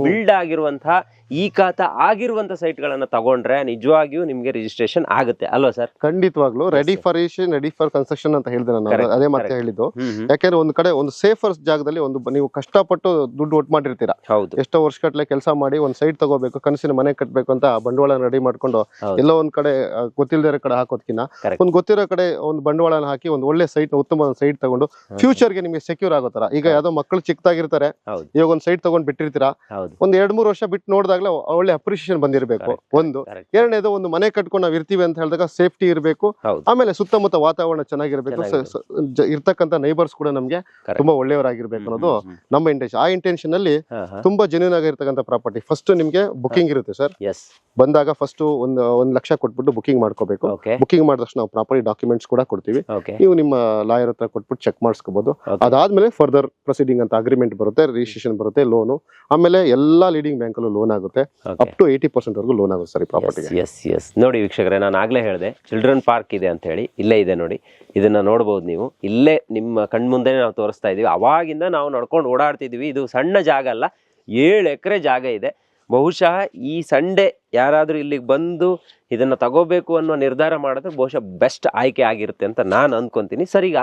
ಬಿಲ್ಡ್ ಆಗಿರುವಂತಹ ಈ ಖಾತ ಆಗಿರುವಂತ ಸೈಟ್ ಗಳನ್ನ ತಗೊಂಡ್ರೆ ನಿಜವಾಗಿಯೂ ನಿಮ್ಗೆ ರಿಜಿಸ್ಟ್ರೇಷನ್ ಆಗುತ್ತೆ ಅಲ್ವಾ ಸರ್? ಖಂಡಿತವಾಗ್ಲು ready for registration ready for construction ಅಂತ ಹೇಳಿದೆ ನಾನು ಅದೇ ಮತ್ತೆ. ಹೇಳಿದ್ದು. ಯಾಕಂದ್ರೆ ಒಂದ್ ಕಡೆ ಒಂದು ಸೇಫರ್ ಜಾಗದಲ್ಲಿ ಒಂದು ನೀವು ಕಷ್ಟಪಟ್ಟು ದುಡ್ಡು ಒಟ್ಟು ಮಾಡಿರ್ತೀರಾ. ಹೌದು. ಎಷ್ಟೋ ವರ್ಷಗಟ್ಟಲೆ ಕೆಲಸ ಮಾಡಿ ಒಂದ್ ಸೈಟ್ ತಗೋಬೇಕು ಕನಸಿನ ಮನೆ ಕಟ್ಟಬೇಕು ಅಂತ ಬಂಡವಾಳ ರೆಡಿ ಮಾಡ್ಕೊಂಡು ಎಲ್ಲ ಒಂದ್ ಕಡೆ ಆ, ಗೊತ್ತಿಲ್ದಿರೋ ಕಡೆ ಹಾಕೋದ್ಕಿನ್ನ. ಒಂದ್ ಗೊತ್ತಿರೋ ಕಡೆ ಒಂದು ಬಂಡವಾಳನ ಹಾಕಿ ಒಂದ್ ಒಳ್ಳೆ ಸೈಟ್ ಉತ್ತಮ ಸೈಟ್ ತಗೊಂಡು ಫ್ಯೂಚರ್ಗೆ ನಿಮಗೆ ಸೆಕ್ಯೂರ್ ಆಗೋ ತರ ಈಗ ಯಾವ್ದೋ ಮಕ್ಕಳು ಚಿಕ್ಕದಾಗಿರ್ತಾರೆ ಇವಾಗ ಒಂದ್ ಸೈಟ್ ತಗೊಂಡ್ ಬಿಟ್ಟಿರ್ತೀರಾ. ಒಂದ್ ಎರಡ್ ಮೂರ್ ವರ್ಷ ಬಿಟ್ಟು ನೋಡಿದಾಗ ನೋಡಿದಾಗಲೇ ಒಳ್ಳೆ ಅಪ್ರಿಸಿಯೇಷನ್ ಬಂದಿರಬೇಕು. ಒಂದು. ಎರಡನೇದು ಒಂದು ಮನೆ ಕಟ್ಕೊಂಡು ನಾವು ಇರ್ತೀವಿ ಅಂತ ಹೇಳಿದಾಗ ಸೇಫ್ಟಿ ಇರಬೇಕು. ಆಮೇಲೆ ಸುತ್ತಮುತ್ತ ವಾತಾವರಣ ಚೆನ್ನಾಗಿರ್ಬೇಕು. ಇರ್ತಕ್ಕಂಥ ನೈಬರ್ಸ್ ಕೂಡ ನಮ್ಗೆ. ತುಂಬಾ ಒಳ್ಳೆಯವರಾಗಿರ್ಬೇಕು ಅನ್ನೋದು ನಮ್ಮ ಇಂಟೆನ್ಷನ್ ಆ ಇಂಟೆನ್ಷನ್ ಅಲ್ಲಿ ತುಂಬಾ ಜೆನ್ಯೂನ್ ಆಗಿರ್ತಕ್ಕಂಥ ಪ್ರಾಪರ್ಟಿ ಫಸ್ಟ್ ನಿಮ್ಗೆ ಬುಕಿಂಗ್ ಇರುತ್ತೆ ಸರ್ ಎಸ್ ಬಂದಾಗ ಫಸ್ಟ್ ಒಂದು ಒಂದ್ ಲಕ್ಷ ಕೊಟ್ಬಿಟ್ಟು ಬುಕಿಂಗ್ ಮಾಡ್ಕೋಬೇಕು. ಬುಕಿಂಗ್ ಮಾಡಿದ ತಕ್ಷಣ ನಾವು ಪ್ರಾಪರ್ಟಿ ಡಾಕ್ಯುಮೆಂಟ್ಸ್ ಕೂಡ ಕೊಡ್ತೀವಿ. ನೀವು ನಿಮ್ಮ ಲಾಯರ್ ಹತ್ರ ಕೊಟ್ಬಿಟ್ಟು ಚೆಕ್ ಮಾಡಿಸ್ಕೋಬಹುದು ಅದಾದ್ಮೇಲೆ ಫರ್ದರ್ ಪ್ರೊಸೀಡಿಂಗ್ ಅಂತ ಅಗ್ರಿಮೆಂಟ್ ಬರುತ್ತೆ ರಿಜಿಸ್ಟ್ರೇಷನ್ ಬರುತ್ತೆ ಲೋನು ಆಮೇಲೆ ಎಲ್ಲಾ ಲೀಡಿಂಗ್ ಬ್ಯಾಂಕಲ್ಲೂ ಲೋನ್ ಆಗುತ್ತೆ. ಅಪ್ ಟು ಏಯ್ಟಿ ಪರ್ಸೆಂಟ್ ವರೆಗೂ ಲೋನ್ ಆಗುತ್ತೆ ಸರ್ ಈ ಪ್ರಾಪರ್ಟಿಗೆ ಎಸ್ ಎಸ್ ನೋಡಿ ವೀಕ್ಷಕರೇ ನಾನು ಆಗ್ಲೇ ಹೇಳಿದೆ ಚಿಲ್ಡ್ರನ್ ಪಾರ್ಕ್ ಇದೆ ಅಂತ ಹೇಳಿ ಇಲ್ಲೇ ಇದೆ ನೋಡಿ. ಇದನ್ನ ನೋಡಬಹುದು ನೀವು. ಇಲ್ಲೇ ನಿಮ್ಮ ಕಣ್ಮುಂದೆ ನಾವು ತೋರಿಸ್ತಾ ಇದೀವಿ. ಅವಾಗಿಂದ ನಾವು ನಡ್ಕೊಂಡು ಓಡಾಡ್ತಿದ್ವಿ. ಇದು ಸಣ್ಣ ಜಾಗ ಅಲ್ಲ ಏಳು ಎಕರೆ ಜಾಗ ಇದೆ. ಬಹುಶಃ ಈ ಸಂಡೇ ಯಾರಾದರೂ ಇಲ್ಲಿಗೆ ಬಂದು ಇದನ್ನು ತಗೋಬೇಕು ಅನ್ನೋ ನಿರ್ಧಾರ ಮಾಡಿದ್ರೆ ಬಹುಶಃ ಬೆಸ್ಟ್ ಆಯ್ಕೆ ಆಗಿರುತ್ತೆ ಅಂತ ನಾನು ಅಂದ್ಕೊತೀನಿ ಸರಿಗ.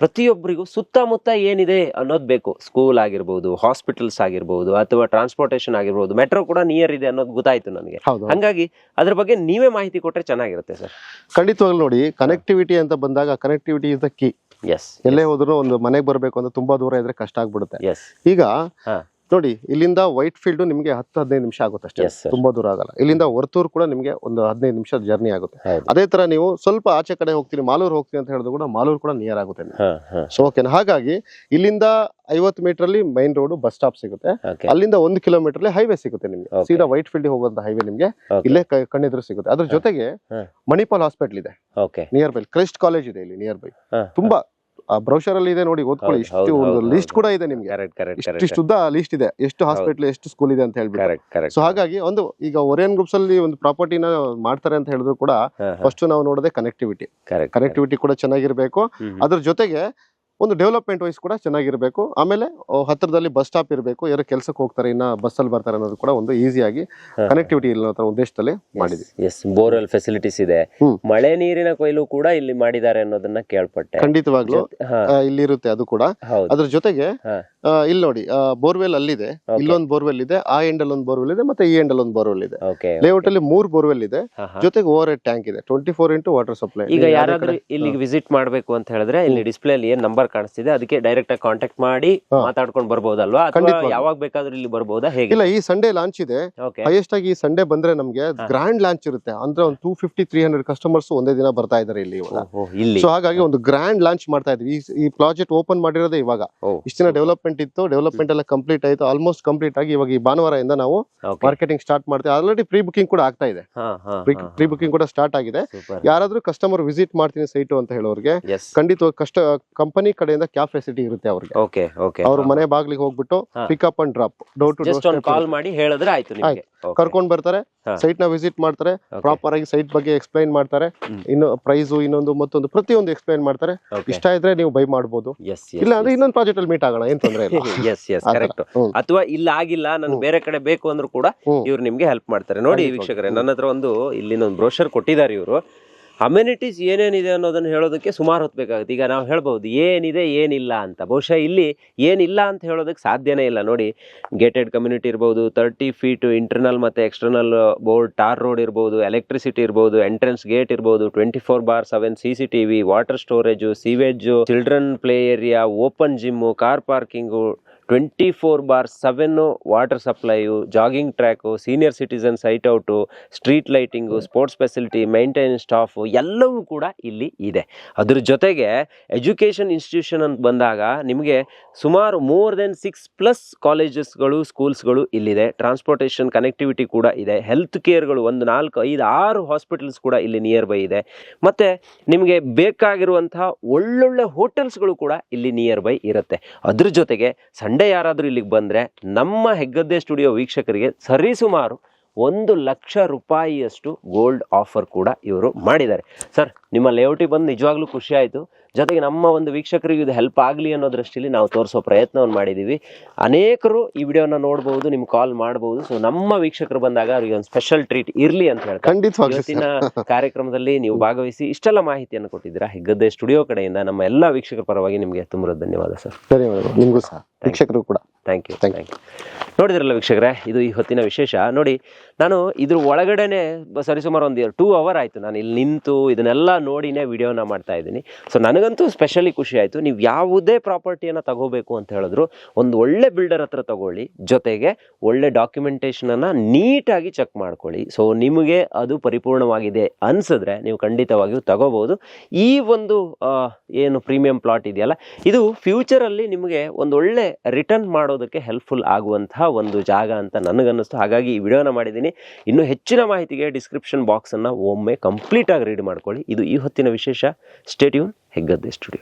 ಪ್ರತಿಯೊಬ್ಬರಿಗೂ ಸುತ್ತಮುತ್ತ ಏನಿದೆ ಅನ್ನೋದು ಬೇಕು. ಸ್ಕೂಲ್ ಆಗಿರ್ಬೋದು ಹಾಸ್ಪಿಟಲ್ಸ್ ಆಗಿರ್ಬೋದು ಅಥವಾ ಟ್ರಾನ್ಸ್ಪೋರ್ಟೇಷನ್ ಆಗಿರ್ಬೋದು ಮೆಟ್ರೋ ಕೂಡ ನಿಯರ್ ಇದೆ ಅನ್ನೋದು ಗೊತ್ತಾಯ್ತು ನನಗೆ. ಹೌದು. ಹಂಗಾಗಿ ಅದ್ರ ಬಗ್ಗೆ ನೀವೇ ಮಾಹಿತಿ ಕೊಟ್ಟರೆ ಚೆನ್ನಾಗಿರುತ್ತೆ ಸರ್. ಖಂಡಿತವಾಗ್ಲೂ ನೋಡಿ ಕನೆಕ್ಟಿವಿಟಿ ಅಂತ ಬಂದಾಗ connectivity is the key yes ಎಲ್ಲೇ ಹೋದ್ರು ಒಂದು ಮನೆಗೆ ಬರಬೇಕು ಅಂದ್ರೆ ತುಂಬಾ ದೂರ ಇದ್ರೆ ಕಷ್ಟ ಆಗ್ಬಿಡುತ್ತೆ. ಎಸ್ ಈಗ ಹಾ. ನೋಡಿ ಇಲ್ಲಿಂದ ವೈಟ್ ಫೀಲ್ಡ್ ನಿಮಗೆ ಹತ್ತು ಹದಿನೈದು ನಿಮಿಷ ಆಗುತ್ತೆ ಅಷ್ಟೇ. ತುಂಬಾ ದೂರ ಆಗಲ್ಲ. ಇಲ್ಲಿಂದ ವರ್ತೂರ್ ಕೂಡ ನಿಮಗೆ ಒಂದು ಹದಿನೈದು ನಿಮಿಷ ಜರ್ನಿ ಆಗುತ್ತೆ. ಅದೇ ತರ ನೀವು ಸ್ವಲ್ಪ ಆಚೆ ಕಡೆ ಹೋಗ್ತೀನಿ ಮಾಲೂರು ಹೋಗ್ತೀನಿ ಅಂತ ಹೇಳಿದ್ರು ಕೂಡ ಮಾಲೂರು ಕೂಡ ನಿಯರ್ ಆಗುತ್ತೆ ಸೊ ಓಕೆನಾ ಹಾಗಾಗಿ ಇಲ್ಲಿಂದ ಐವತ್ತು ಮೀಟರ್ ಅಲ್ಲಿ ಮೈನ್ ರೋಡ್ ಬಸ್ ಸ್ಟಾಪ್ ಸಿಗುತ್ತೆ. ಅಲ್ಲಿಂದ ಒಂದು ಕಿಲೋಮೀಟರ್ ಅಲ್ಲಿ ಹೈವೇ ಸಿಗುತ್ತೆ ನಿಮ್ಗೆ. ಸೀದಾ ವೈಟ್ ಫೀಲ್ಡ್ ಹೋಗುವಂತ ಹೈವೇ ನಿಮ್ಗೆ ಇಲ್ಲೇ ಕಣ್ಣಿದ್ರು ಸಿಗುತ್ತೆ. ಅದ್ರ ಜೊತೆಗೆ ಮಣಿಪಾಲ್ ಹಾಸ್ಪಿಟಲ್ ಇದೆ. Okay near by Christ college ಇದೆ ಇಲ್ಲಿ ನಿಯರ್ ಬೈ. ತುಂಬಾ ಬ್ರೌಷರ್ ಅಲ್ಲಿ ಇದೆ ನೋಡಿ ಓದ್ಕೊಳ್ಳಿ. ಇಷ್ಟು ಒಂದು ಲಿಸ್ಟ್ ಕೂಡ ಇದೆ ನಿಮ್ಗೆ. ಕರೆಕ್ಟ್ ಕರೆಕ್ಟ್ ಇಷ್ಟು ಕರೆಕ್ಟ್ ಉದ್ದ ಲಿಸ್ಟ್ ಇದೆ. ಎಷ್ಟು ಹಾಸ್ಪಿಟಲ್ ಎಷ್ಟು ಸ್ಕೂಲ್ ಇದೆ ಅಂತ ಹೇಳ್ಬಿಟ್ಟು. ಸೊ ಹಾಗಾಗಿ ಒಂದು ಈಗ ಒರಿಯನ್ ಗ್ರೂಪ್ಸ್ ಅಲ್ಲಿ ಒಂದು ಪ್ರಾಪರ್ಟಿನ ಮಾಡ್ತಾರೆ ಅಂತ ಹೇಳಿದ್ರು ಕೂಡ ಫಸ್ಟ್ ನಾವು ನೋಡೋದೇ ಕನೆಕ್ಟಿವಿಟಿ ಕನೆಕ್ಟಿವಿಟಿ ಕೂಡ ಚೆನ್ನಾಗಿರ್ಬೇಕು. ಅದ್ರ ಜೊತೆಗೆ ಒಂದು ಡೆವಲಪ್ಮೆಂಟ್ ವೈಸ್ ಕೂಡ ಚೆನ್ನಾಗಿರಬೇಕು. ಆಮೇಲೆ ಹತ್ತಿರದಲ್ಲಿ ಬಸ್ ಸ್ಟಾಪ್ ಇರಬೇಕು. ಯಾರು ಕೆಲಸಕ್ಕೆ ಹೋಗ್ತಾರೆ ಇನ್ನ ಬಸ್ ಅಲ್ಲಿ ಬರ್ತಾರೆ ಅನ್ನೋದು ಕೂಡ ಒಂದು ಈಸಿಯಾಗಿ ಕನೆಕ್ಟಿವಿಟಿ ಇಲ್ಲ ಉದ್ದೇಶದಲ್ಲಿ ಮಾಡಿದ್ವಿ. ಎಸ್ ಬೋರ್ವೆಲ್ ಫೆಸಿಲಿಟೀಸ್ ಇದೆ. ಮಳೆ ನೀರಿನ ಕೊಯ್ಲು ಕೂಡ ಇಲ್ಲಿ ಮಾಡಿದ್ದಾರೆ ಅನ್ನೋದನ್ನ ಕೇಳ್ಪಟ್ಟೆ. ಖಂಡಿತವಾಗ್ಲೂ ಇಲ್ಲಿರುತ್ತೆ ಅದು ಕೂಡ. ಅದ್ರ ಜೊತೆಗೆ ಇಲ್ಲಿ ನೋಡಿ ಬೋರ್ವೆಲ್ ಅಲ್ಲಿದೆ. ಇದೆ ಇಲ್ಲೊಂದು ಬೋರ್ವೆಲ್ ಇದೆ ಆ ಎಂಡ್ ಅಲ್ಲಿ ಒಂದು ಬೋರ್ವೆಲ್ ಇದೆ ಮತ್ತೆ ಈ ಎಂಡ್ ಅಲ್ಲಿ ಒಂದು ಬೋರ್ವೆಲ್ ಇದೆ ಲೇಔಟ್ ಅಲ್ಲಿ ಮೂರ್ ಬೋರ್ವೆಲ್ ಇದೆ. ಜೊತೆಗೆ ಓವರ್ ಹೆಡ್ ಟ್ಯಾಂಕ್ ಇದೆ twenty four into water supply ಈಗ ಯಾರಾದ್ರೂ ಇಲ್ಲಿಗೆ ವಿಸಿಟ್ ಮಾಡಬೇಕು ಅಂತ ಹೇಳಿದ್ರೆ ಇಲ್ಲಿ ಡಿಸ್ಪ್ಲೇ ಅಲ್ಲಿ ಏನ್ ನಂಬರ್ ಕಾಣಿಸ್ತಿದೆ ಅದಕ್ಕೆ ಡೈರೆಕ್ಟ್ ಆಗಿ ಕಾಂಟ್ಯಾಕ್ಟ್ ಮಾಡಿ. ಮಾತಾಡ್ಕೊಂಡು ಬರ್ಬೋದಲ್ವಾ. ಯಾವಾಗ ಬೇಕಾದ್ರೂ ಇಲ್ಲಿ ಬರ್ಬೋದಾ? ಹೇಗೆ? ಇಲ್ಲ ಈ ಸಂಡೇ ಲಾಂಚ್ ಇದೆ. ಹೈಯೆಸ್ಟ್ ಆಗಿ ಈ ಸಂಡೇ ಬಂದ್ರೆ ನಮ್ಗೆ ಗ್ರ್ಯಾಂಡ್ ಲಾಂಚ್ ಇರುತ್ತೆ. ಅಂದ್ರೆ ಒಂದು two fifty three hundred customers ಒಂದೇ ದಿನ ಬರ್ತಾ ಇದಾರೆ ಇಲ್ಲಿ ಸೊ ಹಾಗಾಗಿ ಒಂದು ಗ್ರ್ಯಾಂಡ್ ಲಾಂಚ್ ಮಾಡ್ತಾ ಇದ್ವಿ ಈ- ಪ್ರಾಜೆಕ್ಟ್ ಓಪನ್ ಮಾಡಿರೋದೇ ಇವಾಗ. ಇಷ್ಟು ದಿನ ಡೆವಲಪ್ಮೆಂಟ್ ಇತ್ತು ಡೆವಲಪ್ಮೆಂಟ್ ಎಲ್ಲ ಕಂಪ್ಲೀಟ್ ಆಯ್ತು ಆಲ್ಮೋಸ್ಟ್ ಕಂಪ್ಲೀಟ್ ಆಗಿ ಇವಾಗ ಈ ಭಾನುವಾರದಿಂದ ನಾವು ಮಾರ್ಕೆಟಿಂಗ್ ಸ್ಟಾರ್ಟ್ ಮಾಡ್ತೀವಿ. ಆಲ್ರೆಡಿ ಪ್ರೀ ಬುಕಿಂಗ್ ಕೂಡ ಆಗ್ತಾ ಇದೆ. ಪ್ರೀ ಬುಕಿಂಗ್ ಕೂಡ ಸ್ಟಾರ್ಟ್ ಆಗಿದೆ. ಯಾರಾದರೂ ಕಸ್ಟಮರ್ ವಿಸಿಟ್ ಮಾಡ್ತೀನಿ ಸೈಟು ಅಂತ ಹೇಳೋರಿಗೆ ಖಂಡಿತ ಕಷ್ಟ ಕಂಪನಿ ಕಡೆಯಿಂದ ಕ್ಯಾಬ್ ಫೆಸಿಲಿಟಿ ಇರುತ್ತೆ ಅವ್ರಿಗೆ. ಓಕೆ ಓಕೆ ಅವ್ರ ಮನೆ ಬಾಗ್ಲಿಗೆ ಹೋಗ್ಬಿಟ್ಟು. Pickup and drop door to door call ಮಾಡಿ ಹೇಳಿದ್ರೆ ಆಯ್ತು ನಿಮಗೆ. ಕರ್ಕೊಂಡ್ ಬರ್ತಾರೆ ಸೈಟ್ನ ವಿಸಿಟ್ ಮಾಡ್ತಾರೆ ಪ್ರಾಪರ್ ಆಗಿ ಸೈಟ್ ಬಗ್ಗೆ ಎಕ್ಸ್ಪ್ಲೈನ್ ಮಾಡ್ತಾರೆ ಇನ್ನು ಪ್ರೈಸ್ ಇನ್ನೊಂದು ಮತ್ತೊಂದು ಪ್ರತಿಯೊಂದು ಎಕ್ಸ್ಪ್ಲೈನ್ ಮಾಡ್ತಾರೆ. ಇಷ್ಟ ಇದ್ರೆ ನೀವು ಬೈ ಮಾಡಬಹುದು ಇಲ್ಲ ಅಂದ್ರೆ ಇನ್ನೊಂದು ಪ್ರಾಜೆಕ್ಟ್ ಅಲ್ಲಿ ಮೀಟ್ ಆಗೋಣ ಏನ್ ತೊಂದ್ರೆ ಇಲ್ಲ. ಎಸ್ ಎಸ್ ಕರೆಕ್ಟ್ ಅಥವಾ ಇಲ್ಲ ಆಗಿಲ್ಲ ನಾನು ಬೇರೆ ಕಡೆ ಬೇಕು ಅಂದ್ರೂ ಕೂಡ. ಇವ್ರು ನಿಮ್ಗೆ ಹೆಲ್ಪ್ ಮಾಡ್ತಾರೆ. ನೋಡಿ. ವೀಕ್ಷಕರೇ ನನ್ನ ಹತ್ರ ಒಂದು ಇಲ್ಲಿನ ಒಂದು ಬ್ರೋಷರ್ ಕೊಟ್ಟಿದ್ದಾರೆ ಇವರು. ಅಮ್ಯುನಿಟೀಸ್ ಏನೇನಿದೆ ಅನ್ನೋದನ್ನು ಹೇಳೋದಕ್ಕೆ ಸುಮಾರು ಹೊತ್ತು ಬೇಕಾಗುತ್ತೆ. ಈಗ ನಾವು ಹೇಳ್ಬೋದು, ಏನಿದೆ, ಏನಿಲ್ಲ ಅಂತ. ಬಹುಶಃ ಇಲ್ಲಿ ಏನಿಲ್ಲ ಅಂತ ಹೇಳೋದಕ್ಕೆ ಸಾಧ್ಯನೇ ಇಲ್ಲ. ನೋಡಿ ಗೇಟೆಡ್ ಕಮ್ಯುನಿಟಿ ಇರ್ಬೋದು ತರ್ಟಿ ಫೀಟು ಇಂಟರ್ನಲ್ ಮತ್ತು ಎಕ್ಸ್ಟರ್ನಲ್ ಬೋರ್ಡ್ ಟಾರ್ ರೋಡ್ ಇರ್ಬೋದು ಎಲೆಕ್ಟ್ರಿಸಿಟಿ ಇರ್ಬೋದು ಎಂಟ್ರೆನ್ಸ್ ಗೇಟ್ ಇರ್ಬೋದು twenty four bar seven C C T V water storage sewage children play area open gym car parking twenty four bar seven water supply jogging track senior citizen sit out street lighting sports facility maintenance staff ಎಲ್ಲವೂ ಕೂಡ ಇಲ್ಲಿ ಇದೆ. ಅದ್ರ ಜೊತೆಗೆ education institution ಅಂತ ಬಂದಾಗ ನಿಮಗೆ ಸುಮಾರು ಮೋರ್ ದೆನ್ ಸಿಕ್ಸ್ ಪ್ಲಸ್ ಕಾಲೇಜಸ್ಗಳು ಸ್ಕೂಲ್ಸ್ಗಳು ಇಲ್ಲಿದೆ. ಟ್ರಾನ್ಸ್ಪೋರ್ಟೇಷನ್ ಕನೆಕ್ಟಿವಿಟಿ ಕೂಡ ಇದೆ. ಹೆಲ್ತ್ ಕೇರ್ಗಳು ಒಂದು ನಾಲ್ಕು ಐದು ಆರು ಹಾಸ್ಪಿಟಲ್ಸ್ ಕೂಡ ಇಲ್ಲಿ ನಿಯರ್ ಬೈ ಇದೆ. ಮತ್ತು ನಿಮಗೆ ಬೇಕಾಗಿರುವಂತಹ ಒಳ್ಳೊಳ್ಳೆ ಹೋಟೆಲ್ಸ್ಗಳು ಕೂಡ ಇಲ್ಲಿ ನಿಯರ್ ಬೈ ಇರುತ್ತೆ. ಅದ್ರ ಜೊತೆಗೆ ಯಾರಾದರೂ ಇಲ್ಲಿಗೆ ಬಂದರೆ ನಮ್ಮ ಹೆಗ್ಗದ್ದೆ ಸ್ಟುಡಿಯೋ ವೀಕ್ಷಕರಿಗೆ ಸರಿಸುಮಾರು ಒಂದು ಲಕ್ಷ ರೂಪಾಯಿಯಷ್ಟು ಗೋಲ್ಡ್ ಆಫರ್ ಕೂಡ ಇವರು ಮಾಡಿದ್ದಾರೆ. ಸರ್, ನಿಮ್ಮ ಲೇಔಟಿಗೆ ಬಂದು ನಿಜವಾಗ್ಲೂ ಖುಷಿ ಆಯಿತು. ಜೊತೆಗೆ ನಮ್ಮ ಒಂದು ವೀಕ್ಷಕರಿಗೆ ಇದು ಹೆಲ್ಪ್ ಆಗಲಿ ಅನ್ನೋ ದೃಷ್ಟಿಯಲ್ಲಿ ನಾವು ತೋರಿಸೋ ಪ್ರಯತ್ನವನ್ನು ಮಾಡಿದ್ದೀವಿ ಅನೇಕರು ಈ ವಿಡಿಯೋನ ನೋಡ್ಬೋದು ನಿಮ್ಗೆ ಕಾಲ್ ಮಾಡ್ಬೋದು. ಸೊ ನಮ್ಮ ವೀಕ್ಷಕರು ಬಂದಾಗ ಅವ್ರಿಗೆ ಒಂದು ಸ್ಪೆಷಲ್ ಟ್ರೀಟ್ ಇರಲಿ ಅಂತ ಹೇಳಿ ಇವತ್ತಿನ ಕಾರ್ಯಕ್ರಮದಲ್ಲಿ ನೀವು ಭಾಗವಹಿಸಿ ಇಷ್ಟೆಲ್ಲ ಮಾಹಿತಿಯನ್ನು ಕೊಟ್ಟಿದ್ದೀರಾ. ಹೆಗ್ಗದ್ದೆ ಸ್ಟುಡಿಯೋ ಕಡೆಯಿಂದ ನಮ್ಮ ಎಲ್ಲ ವೀಕ್ಷಕರ ಪರವಾಗಿ ನಿಮಗೆ ತುಂಬ ಧನ್ಯವಾದ ಸರ್. ಧನ್ಯವಾದಗಳು. ನಿಮಗೂ ಸಹ. ವೀಕ್ಷಕರು ಕೂಡ. ಥ್ಯಾಂಕ್ ಯು ಥ್ಯಾಂಕ್ ಯು ನೋಡಿದ್ರಲ್ಲ ವೀಕ್ಷಕರೇ ಇದು ಈ ಹೊತ್ತಿನ ವಿಶೇಷ. ನೋಡಿ ನಾನು ಇದ್ರ ಒಳಗಡೆನೆ ಸರಿಸುಮಾರು ಒಂದು ಟೂ ಅವರ್ ಆಯಿತು. ನಾನು ಇಲ್ಲಿ ನಿಂತು ಇದನ್ನೆಲ್ಲ ನೋಡಿನೇ ವಿಡಿಯೋನ ಮಾಡ್ತಾ ಇದ್ದೀನಿ. ಸೊ ನನಗಂತೂ ಸ್ಪೆಷಲಿ ಖುಷಿ ಆಯಿತು. ನೀವು ಯಾವುದೇ ಪ್ರಾಪರ್ಟಿಯನ್ನು ತಗೋಬೇಕು ಅಂತ ಹೇಳಿದ್ರು ಒಂದು ಒಳ್ಳೆ ಬಿಲ್ಡರ್ ಹತ್ರ ತಗೊಳ್ಳಿ. ಜೊತೆಗೆ ಒಳ್ಳೆ ಡಾಕ್ಯುಮೆಂಟೇಷನನ್ನು ನೀಟಾಗಿ ಚೆಕ್ ಮಾಡ್ಕೊಳ್ಳಿ. ಸೊ ನಿಮಗೆ ಅದು ಪರಿಪೂರ್ಣವಾಗಿದೆ ಅನಿಸಿದ್ರೆ ನೀವು ಖಂಡಿತವಾಗಿಯೂ ತಗೋಬೋದು. ಈ ಒಂದು ಏನು ಪ್ರೀಮಿಯಂ ಪ್ಲಾಟ್ ಇದೆಯಲ್ಲ ಇದು ಫ್ಯೂಚರಲ್ಲಿ ನಿಮಗೆ ಒಂದು ಒಳ್ಳೆ ರಿಟರ್ನ್ ಮಾಡೋದಕ್ಕೆ ಹೆಲ್ಪ್ಫುಲ್ ಆಗುವಂತಹ ಒಂದು ಜಾಗ ಅಂತ ನನಗನ್ನಿಸ್ತು. ಹಾಗಾಗಿ ಈ ವಿಡಿಯೋನ ಮಾಡಿದ್ದೀನಿ. ಇನ್ನೂ ಹೆಚ್ಚಿನ ಮಾಹಿತಿಗೆ ಡಿಸ್ಕ್ರಿಪ್ಷನ್ ಬಾಕ್ಸನ್ನು ಒಮ್ಮೆ ಕಂಪ್ಲೀಟಾಗಿ ರೀಡ್ ಮಾಡ್ಕೊಳ್ಳಿ. ಇದು ಈ ಹೊತ್ತಿನ ವಿಶೇಷ. Stay tuned Heggadde studio